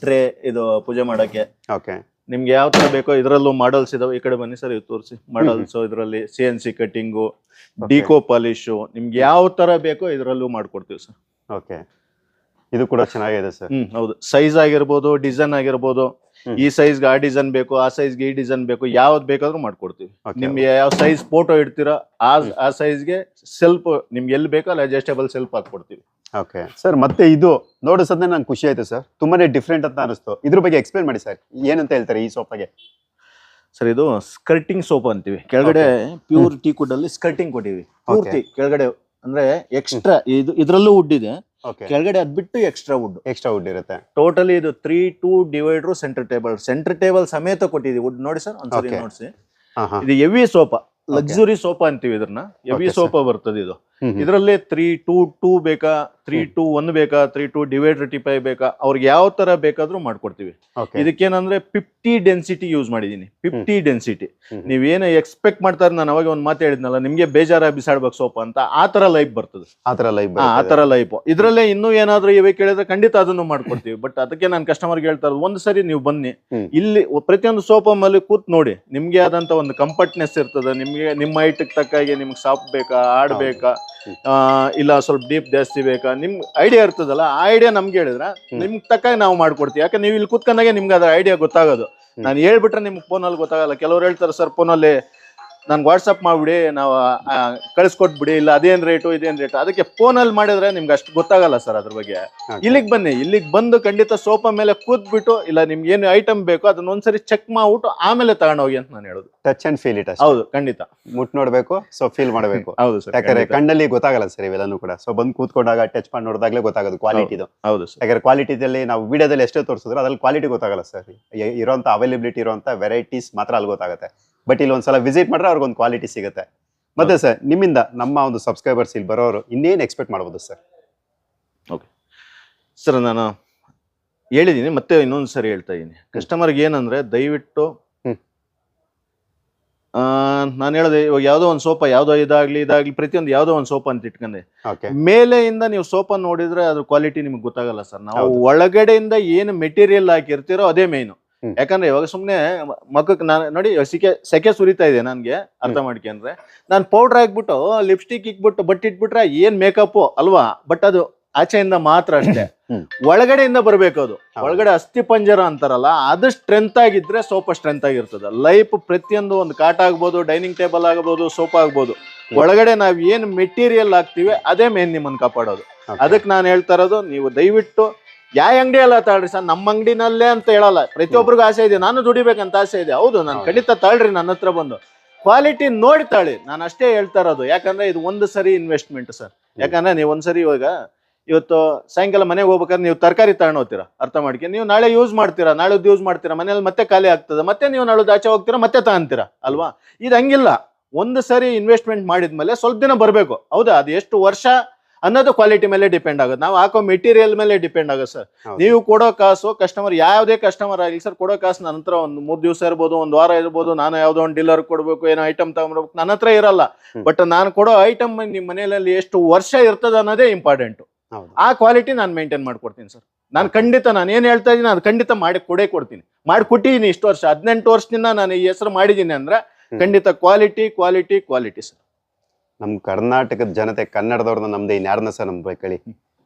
ಟ್ರೇ ಇದು ಪೂಜೆ ಮಾಡೋಕ್ಕೆ. ಓಕೆ ನಿಮ್ಗೆ ಯಾವ ತರ ಬೇಕೋ ಇದರಲ್ಲೂ ಮಾಡಲ್ಸ್ ಇದಾವೆ. ಈ ಕಡೆ ಬನ್ನಿ ಸರ್ ಇವ್ ತೋರಿಸಿ. ಮಾಡಲ್ಸ್ ಇದರಲ್ಲಿ C N C cutting deco polish ನಿಮ್ಗೆ ಯಾವ ತರ ಬೇಕೋ ಇದರಲ್ಲೂ ಮಾಡ್ಕೊಡ್ತೀವಿ ಸರ್. ಓಕೆ ಇದು ಕೂಡ ಚೆನ್ನಾಗಿದೆ ಸರ್. ಹ್ಮ್ ಹೌದು. ಸೈಜ್ ಆಗಿರ್ಬೋದು ಡಿಸೈನ್ ಆಗಿರ್ಬೋದು. ಈ ಸೈಜ್ ಆ ಡಿಸೈನ್ ಬೇಕು ಆ ಸೈಜ್ಗೆ ಈ ಡಿಸೈನ್ ಬೇಕು ಯಾವ್ದು ಬೇಕಾದ್ರೂ ಮಾಡ್ಕೊಡ್ತೀವಿ. ನಿಮ್ಗೆ ಯಾವ ಸೈಜ್ ಫೋಟೋ ಇಡ್ತೀರಾ ಆ ಆ ಸೈಜ್ಗೆ ಸೆಲ್ಫ್ ನಿಮ್ಗೆ ಎಲ್ಲಿ ಬೇಕೋ ಅಲ್ಲಿ ಅಡ್ಜಸ್ಟೇಬಲ್ ಸೆಲ್ಫ್ ಹಾಕ್ಕೊಡ್ತೀವಿ. ಓಕೆ ಸರ್ ಮತ್ತೆ ಇದು ನೋಡೋ ಸದ್ಯ ನಂಗೆ ಖುಷಿ ಆಯ್ತು ಸರ್ ತುಂಬಾನೇ ಡಿಫ್ರೆಂಟ್ ಅಂತ ಅನಿಸ್ತು. ಇದ್ರ ಬಗ್ಗೆ ಎಕ್ಸ್ಪ್ಲೇನ್ ಮಾಡಿ ಸರ್ ಏನಂತ ಹೇಳ್ತಾರೆ ಈ ಸೋಫಾಗೆ ಸರ್ ಇದು ಸ್ಕರ್ಟಿಂಗ್ ಸೋಪ್ ಅಂತೀವಿ. ಕೆಳಗಡೆ ಪ್ಯೂರ್ ಟೀ ಕುಡ್ ಅಲ್ಲಿ ಸ್ಕರ್ಟಿಂಗ್ ಕೊಟ್ಟಿವಿ. ಪೂರ್ತಿ ಕೆಳಗಡೆ ಅಂದ್ರೆ ಎಕ್ಸ್ಟ್ರಾ ಇದು ಇದ್ರಲ್ಲೂ ವುಡ್ ಇದೆ ಕೆಳಗಡೆ ಅದ್ ಬಿಟ್ಟು ಎಕ್ಸ್ಟ್ರಾ ವುಡ್ ಎಕ್ಸ್ಟ್ರಾ ವುಡ್ ಇರುತ್ತೆ. ಟೋಟಲಿ ಇದು three two divider centre table centre table ಸಮೇತ ಕೊಟ್ಟಿದ್ದೀವಿ. ವುಡ್ ನೋಡಿ ಸರ್ ಒಂದ್ಸರಿ. ನೋಡಿಸಿ. ಇದು ಎವಿ ಸೋಫಾ ಲಕ್ಸುರಿ ಸೋಫಾ ಅಂತೀವಿ ಇದನ್ನ ಎವಿ. ಸೋಫಾ ಬರ್ತದೆ ಇದು. ಇದರಲ್ಲಿ ತ್ರೀ ಟೂ ಟೂ ಬೇಕಾ ತ್ರೀ. ಟೂ ಒನ್ ಬೇಕಾ ತ್ರೀ ಟೂ ಡಿವೈಡರ್ ಫೈವ್ ಬೇಕಾ ಅವ್ರಿಗೆ ಯಾವ ತರ ಬೇಕಾದ್ರೂ ಮಾಡ್ಕೊಡ್ತೀವಿ. ಇದಕ್ಕೇನಂದ್ರೆ ಫಿಫ್ಟಿ ಡೆನ್ಸಿಟಿ ಯೂಸ್ ಮಾಡಿದೀನಿ. Fifty density. ನೀವೇನು ಎಕ್ಸ್ಪೆಕ್ಟ್ ಮಾಡ್ತಾರೆ ನಾನು ಅವಾಗ ಒಂದು ಮಾತು ಹೇಳಿದ್ನಲ್ಲ ನಿಮ್ಗೆ ಬೇಜಾರ ಬಿಸಾಡ್ಬೇಕು ಸೋಪ ಅಂತ ಆ ತರ ಲೈಫ್ ಬರ್ತದೆ. ಆ ತರ ಲೈಫ್ ಆ ತರ ಲೈಫ್ ಇದ್ರಲ್ಲೇ ಇನ್ನೂ ಏನಾದ್ರೂ ಇವೆ ಕೇಳಿದ್ರೆ ಖಂಡಿತ ಅದನ್ನು ಮಾಡ್ಕೊಡ್ತೀವಿ. ಬಟ್ ಅದಕ್ಕೆ ನಾನು ಕಸ್ಟಮರ್ಗೆ ಹೇಳ್ತಾ ಇರೋದು ಒಂದು ಸರಿ ನೀವು ಬನ್ನಿ. ಇಲ್ಲಿ ಪ್ರತಿಯೊಂದು ಸೋಪ ಮೇಲೆ ಕೂತ್ ನೋಡಿ ನಿಮ್ಗೆ ಆದಂತ ಒಂದು ಕಂಫರ್ಟ್ನೆಸ್ ಇರ್ತದೆ ನಿಮ್ಗೆ ನಿಮ್ಮ ಐಟಕ್ ತಕ್ಕಾಗೆ ನಿಮ್ಗೆ ಸಾಪ್ ಬೇಕಾ ಆಡ್ಬೇಕಾ ಬೇಕಾ ಇಲ್ಲ ಸ್ವಲ್ಪ ಡೀಪ್ ಜಾಸ್ತಿ ಬೇಕಾ? ನಿಮ್ ಐಡಿಯಾ ಇರ್ತದಲ್ಲ ಆ ಐಡಿಯಾ ನಮ್ಗೆ ಹೇಳಿದ್ರ ನಿಮ್ ತಕ್ಕ ನಾವು ಮಾಡ್ಕೊಡ್ತೀವಿ. ಯಾಕಂದ್ರೆ ನೀವು ಇಲ್ಲಿ ಕೂತ್ಕೊಂಡಾಗೆ ನಿಮ್ಗೆ ಅದ್ರ ಐಡಿಯಾ ಗೊತ್ತಾಗೋದು. ನಾನು ಹೇಳ್ಬಿಟ್ರೆ ನಿಮ್ಗೆ ಫೋನಲ್ಲಿ ಗೊತ್ತಾಗಲ್ಲ. ಕೆಲವ್ರು ಹೇಳ್ತಾರೆ ಸರ್ ಫೋನಲ್ಲಿ ನನ್ಗೆ ವಾಟ್ಸಪ್ ಮಾಡಿಬಿಡಿ ನಾವು ಕಳಿಸ್ಕೊಟ್ಬಿಡಿ ಇಲ್ಲ ಅದೇನ್ ರೇಟು ಇದೇನ್ ರೇಟು ಅದಕ್ಕೆ ಫೋನಲ್ಲಿ ಮಾಡಿದ್ರೆ ನಿಮ್ಗೆ ಅಷ್ಟು ಗೊತ್ತಾಗಲ್ಲ ಸರ್ ಅದ್ರ ಬಗ್ಗೆ. ಇಲ್ಲಿಗೆ ಬನ್ನಿ ಇಲ್ಲಿಗೆ ಬಂದು ಖಂಡಿತ ಸೋಫಾ ಮೇಲೆ ಕೂತ್ಬಿಟ್ಟು ಇಲ್ಲ ನಿಮ್ಗೆ ಏನು ಐಟಮ್ ಬೇಕೋ ಅದನ್ನ ಒಂದ್ಸರಿ ಚೆಕ್ ಮಾಡ್ಬಿಟ್ಟು ಆಮೇಲೆ ತಗೊಂಡೋಗಿ ಅಂತ ನಾನು ಹೇಳೋದು. ಟಚ್ ಅಂಡ್ ಫೀಲ್ ಇಟ್ ಹೌದು ಖಂಡಿತ. ಮುಟ್ ನೋಡ್ಬೇಕು ಸೊ ಫೀಲ್ ಮಾಡಬೇಕು. ಹೌದು ಸರ್ ಯಾಕಂದ್ರೆ ಕಣ್ಣಲ್ಲಿ ಗೊತ್ತಾಗಲ್ಲ ಸರ್ ಇವೆಲ್ಲನೂ ಕೂಡ. ಸೊ ಬಂದು ಕೂತ್ಕೊಂಡಾಗ ಟಚ್ ಮಾಡಿ ನೋಡಿದಾಗಲೇ ಗೊತ್ತಾಗೋದು ಕ್ವಾಲಿಟಿದು ಹೌದು ಸರ್ ಯಾಕಂದ್ರೆ ಕ್ವಾಲಿಟಿದಲ್ಲಿ ನಾವು ವಿಡಿಯೋದಲ್ಲಿ ಎಷ್ಟೇ ತೋರಿಸಿದ್ರು ಅದ್ರಲ್ಲಿ ಕ್ವಾಲಿಟಿ ಗೊತ್ತಾಗಲ್ಲ ಸರ್ ಇರೋಂಥ ಅವೈಲಬಿಲಿಟಿ ಇರುವಂತ ವೆರೈಟೀಸ್ ಮಾತ್ರ ಅಲ್ಲಿ ಗೊತ್ತಾಗುತ್ತೆ. ಬಟ್ ಇಲ್ಲಿ ಒಂದ್ಸಲ ವಿಸಿಟ್ ಮಾಡಿದ್ರೆ ಅವ್ರಿಗೊಂದು ಕ್ವಾಲಿಟಿ ಸಿಗುತ್ತೆ. ಮತ್ತೆ ಸರ್ ನಿಮ್ಮಿಂದ ನಮ್ಮ ಒಂದು ಸಬ್ಸ್ಕ್ರೈಬರ್ಸ್ ಇಲ್ಲಿ ಬರೋರು ಇನ್ನೇನು ಎಕ್ಸ್ಪೆಕ್ಟ್ ಮಾಡ್ಬೋದು ಸರ್ ಓಕೆ ಸರ್ ನಾನು ಹೇಳಿದ್ದೀನಿ ಮತ್ತೆ ಇನ್ನೊಂದು ಸರಿ ಹೇಳ್ತಾ ಇದ್ದೀನಿ ಕಸ್ಟಮರ್ಗೆ ಏನಂದ್ರೆ ದಯವಿಟ್ಟು. ನಾನು ಹೇಳಿದೆ ಇವಾಗ ಯಾವುದೋ ಒಂದು ಸೋಪ ಯಾವುದೋ ಇದಾಗಲಿ ಇದಾಗಲಿ ಪ್ರತಿಯೊಂದು ಯಾವುದೋ ಒಂದು ಸೋಪ್ ಅಂತ ಇಟ್ಕೊಂಡೆ. ಮೇಲೆಯಿಂದ ನೀವು ಸೋಪ ನೋಡಿದರೆ ಅದ್ರ ಕ್ವಾಲಿಟಿ ನಿಮ್ಗೆ ಗೊತ್ತಾಗಲ್ಲ ಸರ್ ನಾವು ಒಳಗಡೆಯಿಂದ ಏನು ಮೆಟೀರಿಯಲ್ ಹಾಕಿರ್ತೀರೋ ಅದೇ ಮೇಯ್ನು. ಯಾಕಂದ್ರೆ ಇವಾಗ ಸುಮ್ನೆ ಮಕ್ಕಕ್ಕೆ ನಾನು ನೋಡಿ ಸೆಕೆ ಸೆಕೆ ಸುರಿತಾ ಇದೆ ನನ್ಗೆ ಅರ್ಥ ಮಾಡ್ಕೊಂಡ್ರೆ ನಾನು ಪೌಡರ್ ಹಾಕ್ಬಿಟ್ಟು ಲಿಪ್ಸ್ಟಿಕ್ ಇಕ್ಬಿಟ್ಟು ಬಟ್ ಇಟ್ಬಿಟ್ರೆ ಏನ್ ಮೇಕಪ್ ಅಲ್ವಾ? ಬಟ್ ಅದು ಆಚೆಯಿಂದ ಮಾತ್ರ ಅಷ್ಟೇ. ಒಳಗಡೆಯಿಂದ ಬರ್ಬೇಕು ಅದು. ಒಳಗಡೆ ಅಸ್ಥಿ ಪಂಜರ ಅಂತಾರಲ್ಲ ಅದು ಸ್ಟ್ರೆಂತ್ ಆಗಿದ್ರೆ ಸೋಫಾ ಸ್ಟ್ರೆಂತ್ ಆಗಿರ್ತದೆ. ಲೈಫ್ ಪ್ರತಿಯೊಂದು ಒಂದು ಕಾಟ್ ಆಗ್ಬೋದು ಡೈನಿಂಗ್ ಟೇಬಲ್ ಆಗ್ಬೋದು ಸೋಫಾ ಆಗ್ಬೋದು. ಒಳಗಡೆ ನಾವ್ ಏನ್ ಮೆಟೀರಿಯಲ್ ಹಾಕ್ತಿವಿ ಅದೇ ಮೇನ್ ನಿಮ್ಮನ್ನ ಕಾಪಾಡೋದು. ಅದಕ್ಕೆ ನಾನು ಹೇಳ್ತಾ ಇರೋದು ನೀವು ದಯವಿಟ್ಟು ಯಾವ ಅಂಗಡಿ ಅಲ್ಲ ತಾಳ್ರಿ ಸರ್ ನಮ್ಮ ಅಂಗಡಿನಲ್ಲೇ ಅಂತ ಹೇಳಲ್ಲ. ಪ್ರತಿಯೊಬ್ಬರಿಗೂ ಆಸೆ ಇದೆ ನಾನು ದುಡಿಬೇಕಂತ ಆಸೆ ಇದೆ. ಹೌದು ನಾನು ಖಂಡಿತ ತಾಳ್ರಿ ನನ್ನ ಹತ್ರ ಬಂದು. ಕ್ವಾಲಿಟಿ ನೋಡಿ ತಾಳಿ ನಾನು ಅಷ್ಟೇ ಹೇಳ್ತಾ ಇರೋದು. ಯಾಕಂದ್ರೆ ಇದು ಒಂದು ಸರಿ ಇನ್ವೆಸ್ಟ್ಮೆಂಟ್ ಸರ್. ಯಾಕಂದ್ರೆ ನೀವು ಒಂದ್ಸರಿ ಇವಾಗ ಇವತ್ತು ಸಾಯಂಕಾಲ ಮನೆಗೆ ಹೋಗ್ಬೇಕಾದ್ರೆ ನೀವು ತರಕಾರಿ ತಗೊಂಡು ಹೋಗ್ತೀರಾ? ಅರ್ಥ ಮಾಡ್ಕೊಂಡು ನೀವು ನಾಳೆ ಯೂಸ್ ಮಾಡ್ತೀರಾ? ನಾಳೆದು ಯೂಸ್ ಮಾಡ್ತೀರಾ? ಮನೇಲಿ ಮತ್ತೆ ಖಾಲಿ ಆಗ್ತದೆ. ಮತ್ತೆ ನೀವು ನಾಳೆ ಆಚೆ ಹೋಗ್ತೀರಾ? ಮತ್ತೆ ತಗೊಂತೀರಾ? ಅಲ್ವಾ? ಇದು ಹಂಗಿಲ್ಲ. ಒಂದು ಸರಿ ಇನ್ವೆಸ್ಟ್ಮೆಂಟ್ ಮಾಡಿದ್ಮೇಲೆ ಸ್ವಲ್ಪ ದಿನ ಬರಬೇಕು. ಹೌದಾ? ಅದು ಎಷ್ಟು ವರ್ಷ ಅನ್ನೋದು ಕ್ವಾಲಿಟಿ ಮೇಲೆ ಡಿಪೆಂಡ್ ಆಗುತ್ತೆ. ನಾವು ಹಾಕೋ ಮೆಟೀರಿಯಲ್ ಮೇಲೆ ಡಿಪೆಂಡ್ ಆಗುತ್ತೆ ಸರ್. ನೀವು ಕೊಡೋ ಕಾಸು ಕಸ್ಟಮರ್ ಯಾವುದೇ ಕಸ್ಟಮರ್ ಆಗಲಿ ಸರ್ ಕೊಡೋ ಕಾಸು ನನ್ನ ಹತ್ರ ಒಂದು ಮೂರು ದಿವಸ ಇರ್ಬೋದು ಒಂದು ವಾರ ಇರ್ಬೋದು ನಾನು ಯಾವುದೋ ಒಂದು ಡೀಲರ್ ಕೊಡಬೇಕು ಏನೋ ಐಟಮ್ ತಗೊಂಡ್ಬೇಕು ನನ್ನ ಹತ್ರ ಇರಲ್ಲ. ಬಟ್ ನಾನು ಕೊಡೋ ಐಟಮ್ ನಿಮ್ಮ ಮನೆಯಲ್ಲಿ ಎಷ್ಟು ವರ್ಷ ಇರ್ತದೆ ಅನ್ನೋದೇ ಇಂಪಾರ್ಟೆಂಟ್ ಆ ಕ್ವಾಲಿಟಿ ನಾನು ಮೇಂಟೈನ್ ಮಾಡ್ಕೊಡ್ತೀನಿ ಸರ್. ನಾನು ಖಂಡಿತ ನಾನು ಏನು ಹೇಳ್ತಾ ಇದ್ದೀನಿ ಅದು ಖಂಡಿತ ಮಾಡಿ ಕೊಡೇ ಕೊಡ್ತೀನಿ. ಮಾಡಿ ಕೊಟ್ಟಿದ್ದೀನಿ ಇಷ್ಟು ವರ್ಷ ಹದಿನೆಂಟು ವರ್ಷದಿಂದ ನಾನು ಈ ಹೆಸರು ಮಾಡಿದ್ದೀನಿ ಅಂದ್ರೆ ಖಂಡಿತ ಕ್ವಾಲಿಟಿ ಕ್ವಾಲಿಟಿ ಕ್ವಾಲಿಟಿ ಸರ್. ನಮ್ಮ ಕರ್ನಾಟಕದ ಜನತೆ, ಕನ್ನಡದವ್ರನ್ನ ನಮ್ದೆ ಇನ್ಯಾರನ್ನ ಸರ್ ನಂಬೇಕಳಿ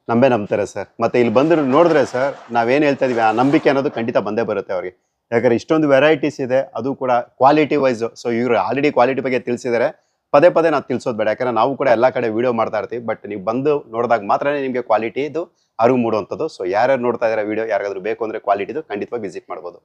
ನಂಬೇ ನಂಬ್ತಾರೆ ಸರ್. ಮತ್ತೆ ಇಲ್ಲಿ ಬಂದ್ರೆ ನೋಡಿದ್ರೆ ಸರ್, ನಾವೇನು ಹೇಳ್ತಾ ಇದೀವಿ, ಆ ನಂಬಿಕೆ ಅನ್ನೋದು ಖಂಡಿತ ಬಂದೇ ಬರುತ್ತೆ ಅವ್ರಿಗೆ. ಯಾಕಂದ್ರೆ ಇಷ್ಟೊಂದು ವೆರೈಟೀಸ್ ಇದೆ, ಅದು ಕೂಡ ಕ್ವಾಲಿಟಿ ವೈಸ್ ಸೊ ಇವರು ಆಲ್ರೆಡಿ ಕ್ವಾಲಿಟಿ ಬಗ್ಗೆ ತಿಳಿಸಿದ್ದಾರೆ ಪದೇ ಪದೇ ನಾವು ತಿಳಿಸೋದು ಬೇಡ. ಯಾಕಂದ್ರೆ ನಾವು ಕೂಡ ಎಲ್ಲ ಕಡೆ ವಿಡಿಯೋ ಮಾಡ್ತಾ ಇರ್ತೀವಿ ಬಟ್ ನೀವು ಬಂದು ನೋಡಿದಾಗ ಮಾತ್ರನೇ ನಿಮಗೆ ಕ್ವಾಲಿಟಿ ಇದು ಅರಿವು ಮೂಡುವಂಥದ್ದು. ಸೊ ಯಾರ್ಯಾರು ನೋಡ್ತಾ ಇದ್ದಾರೆ ವಿಡಿಯೋ ಯಾರಾದರೂ ಬೇಕು ಅಂದರೆ ಕ್ವಾಲಿಟಿದು ಖಂಡಿತವಾಗಿ ವಿಸಿಟ್ ಮಾಡ್ಬೋದು.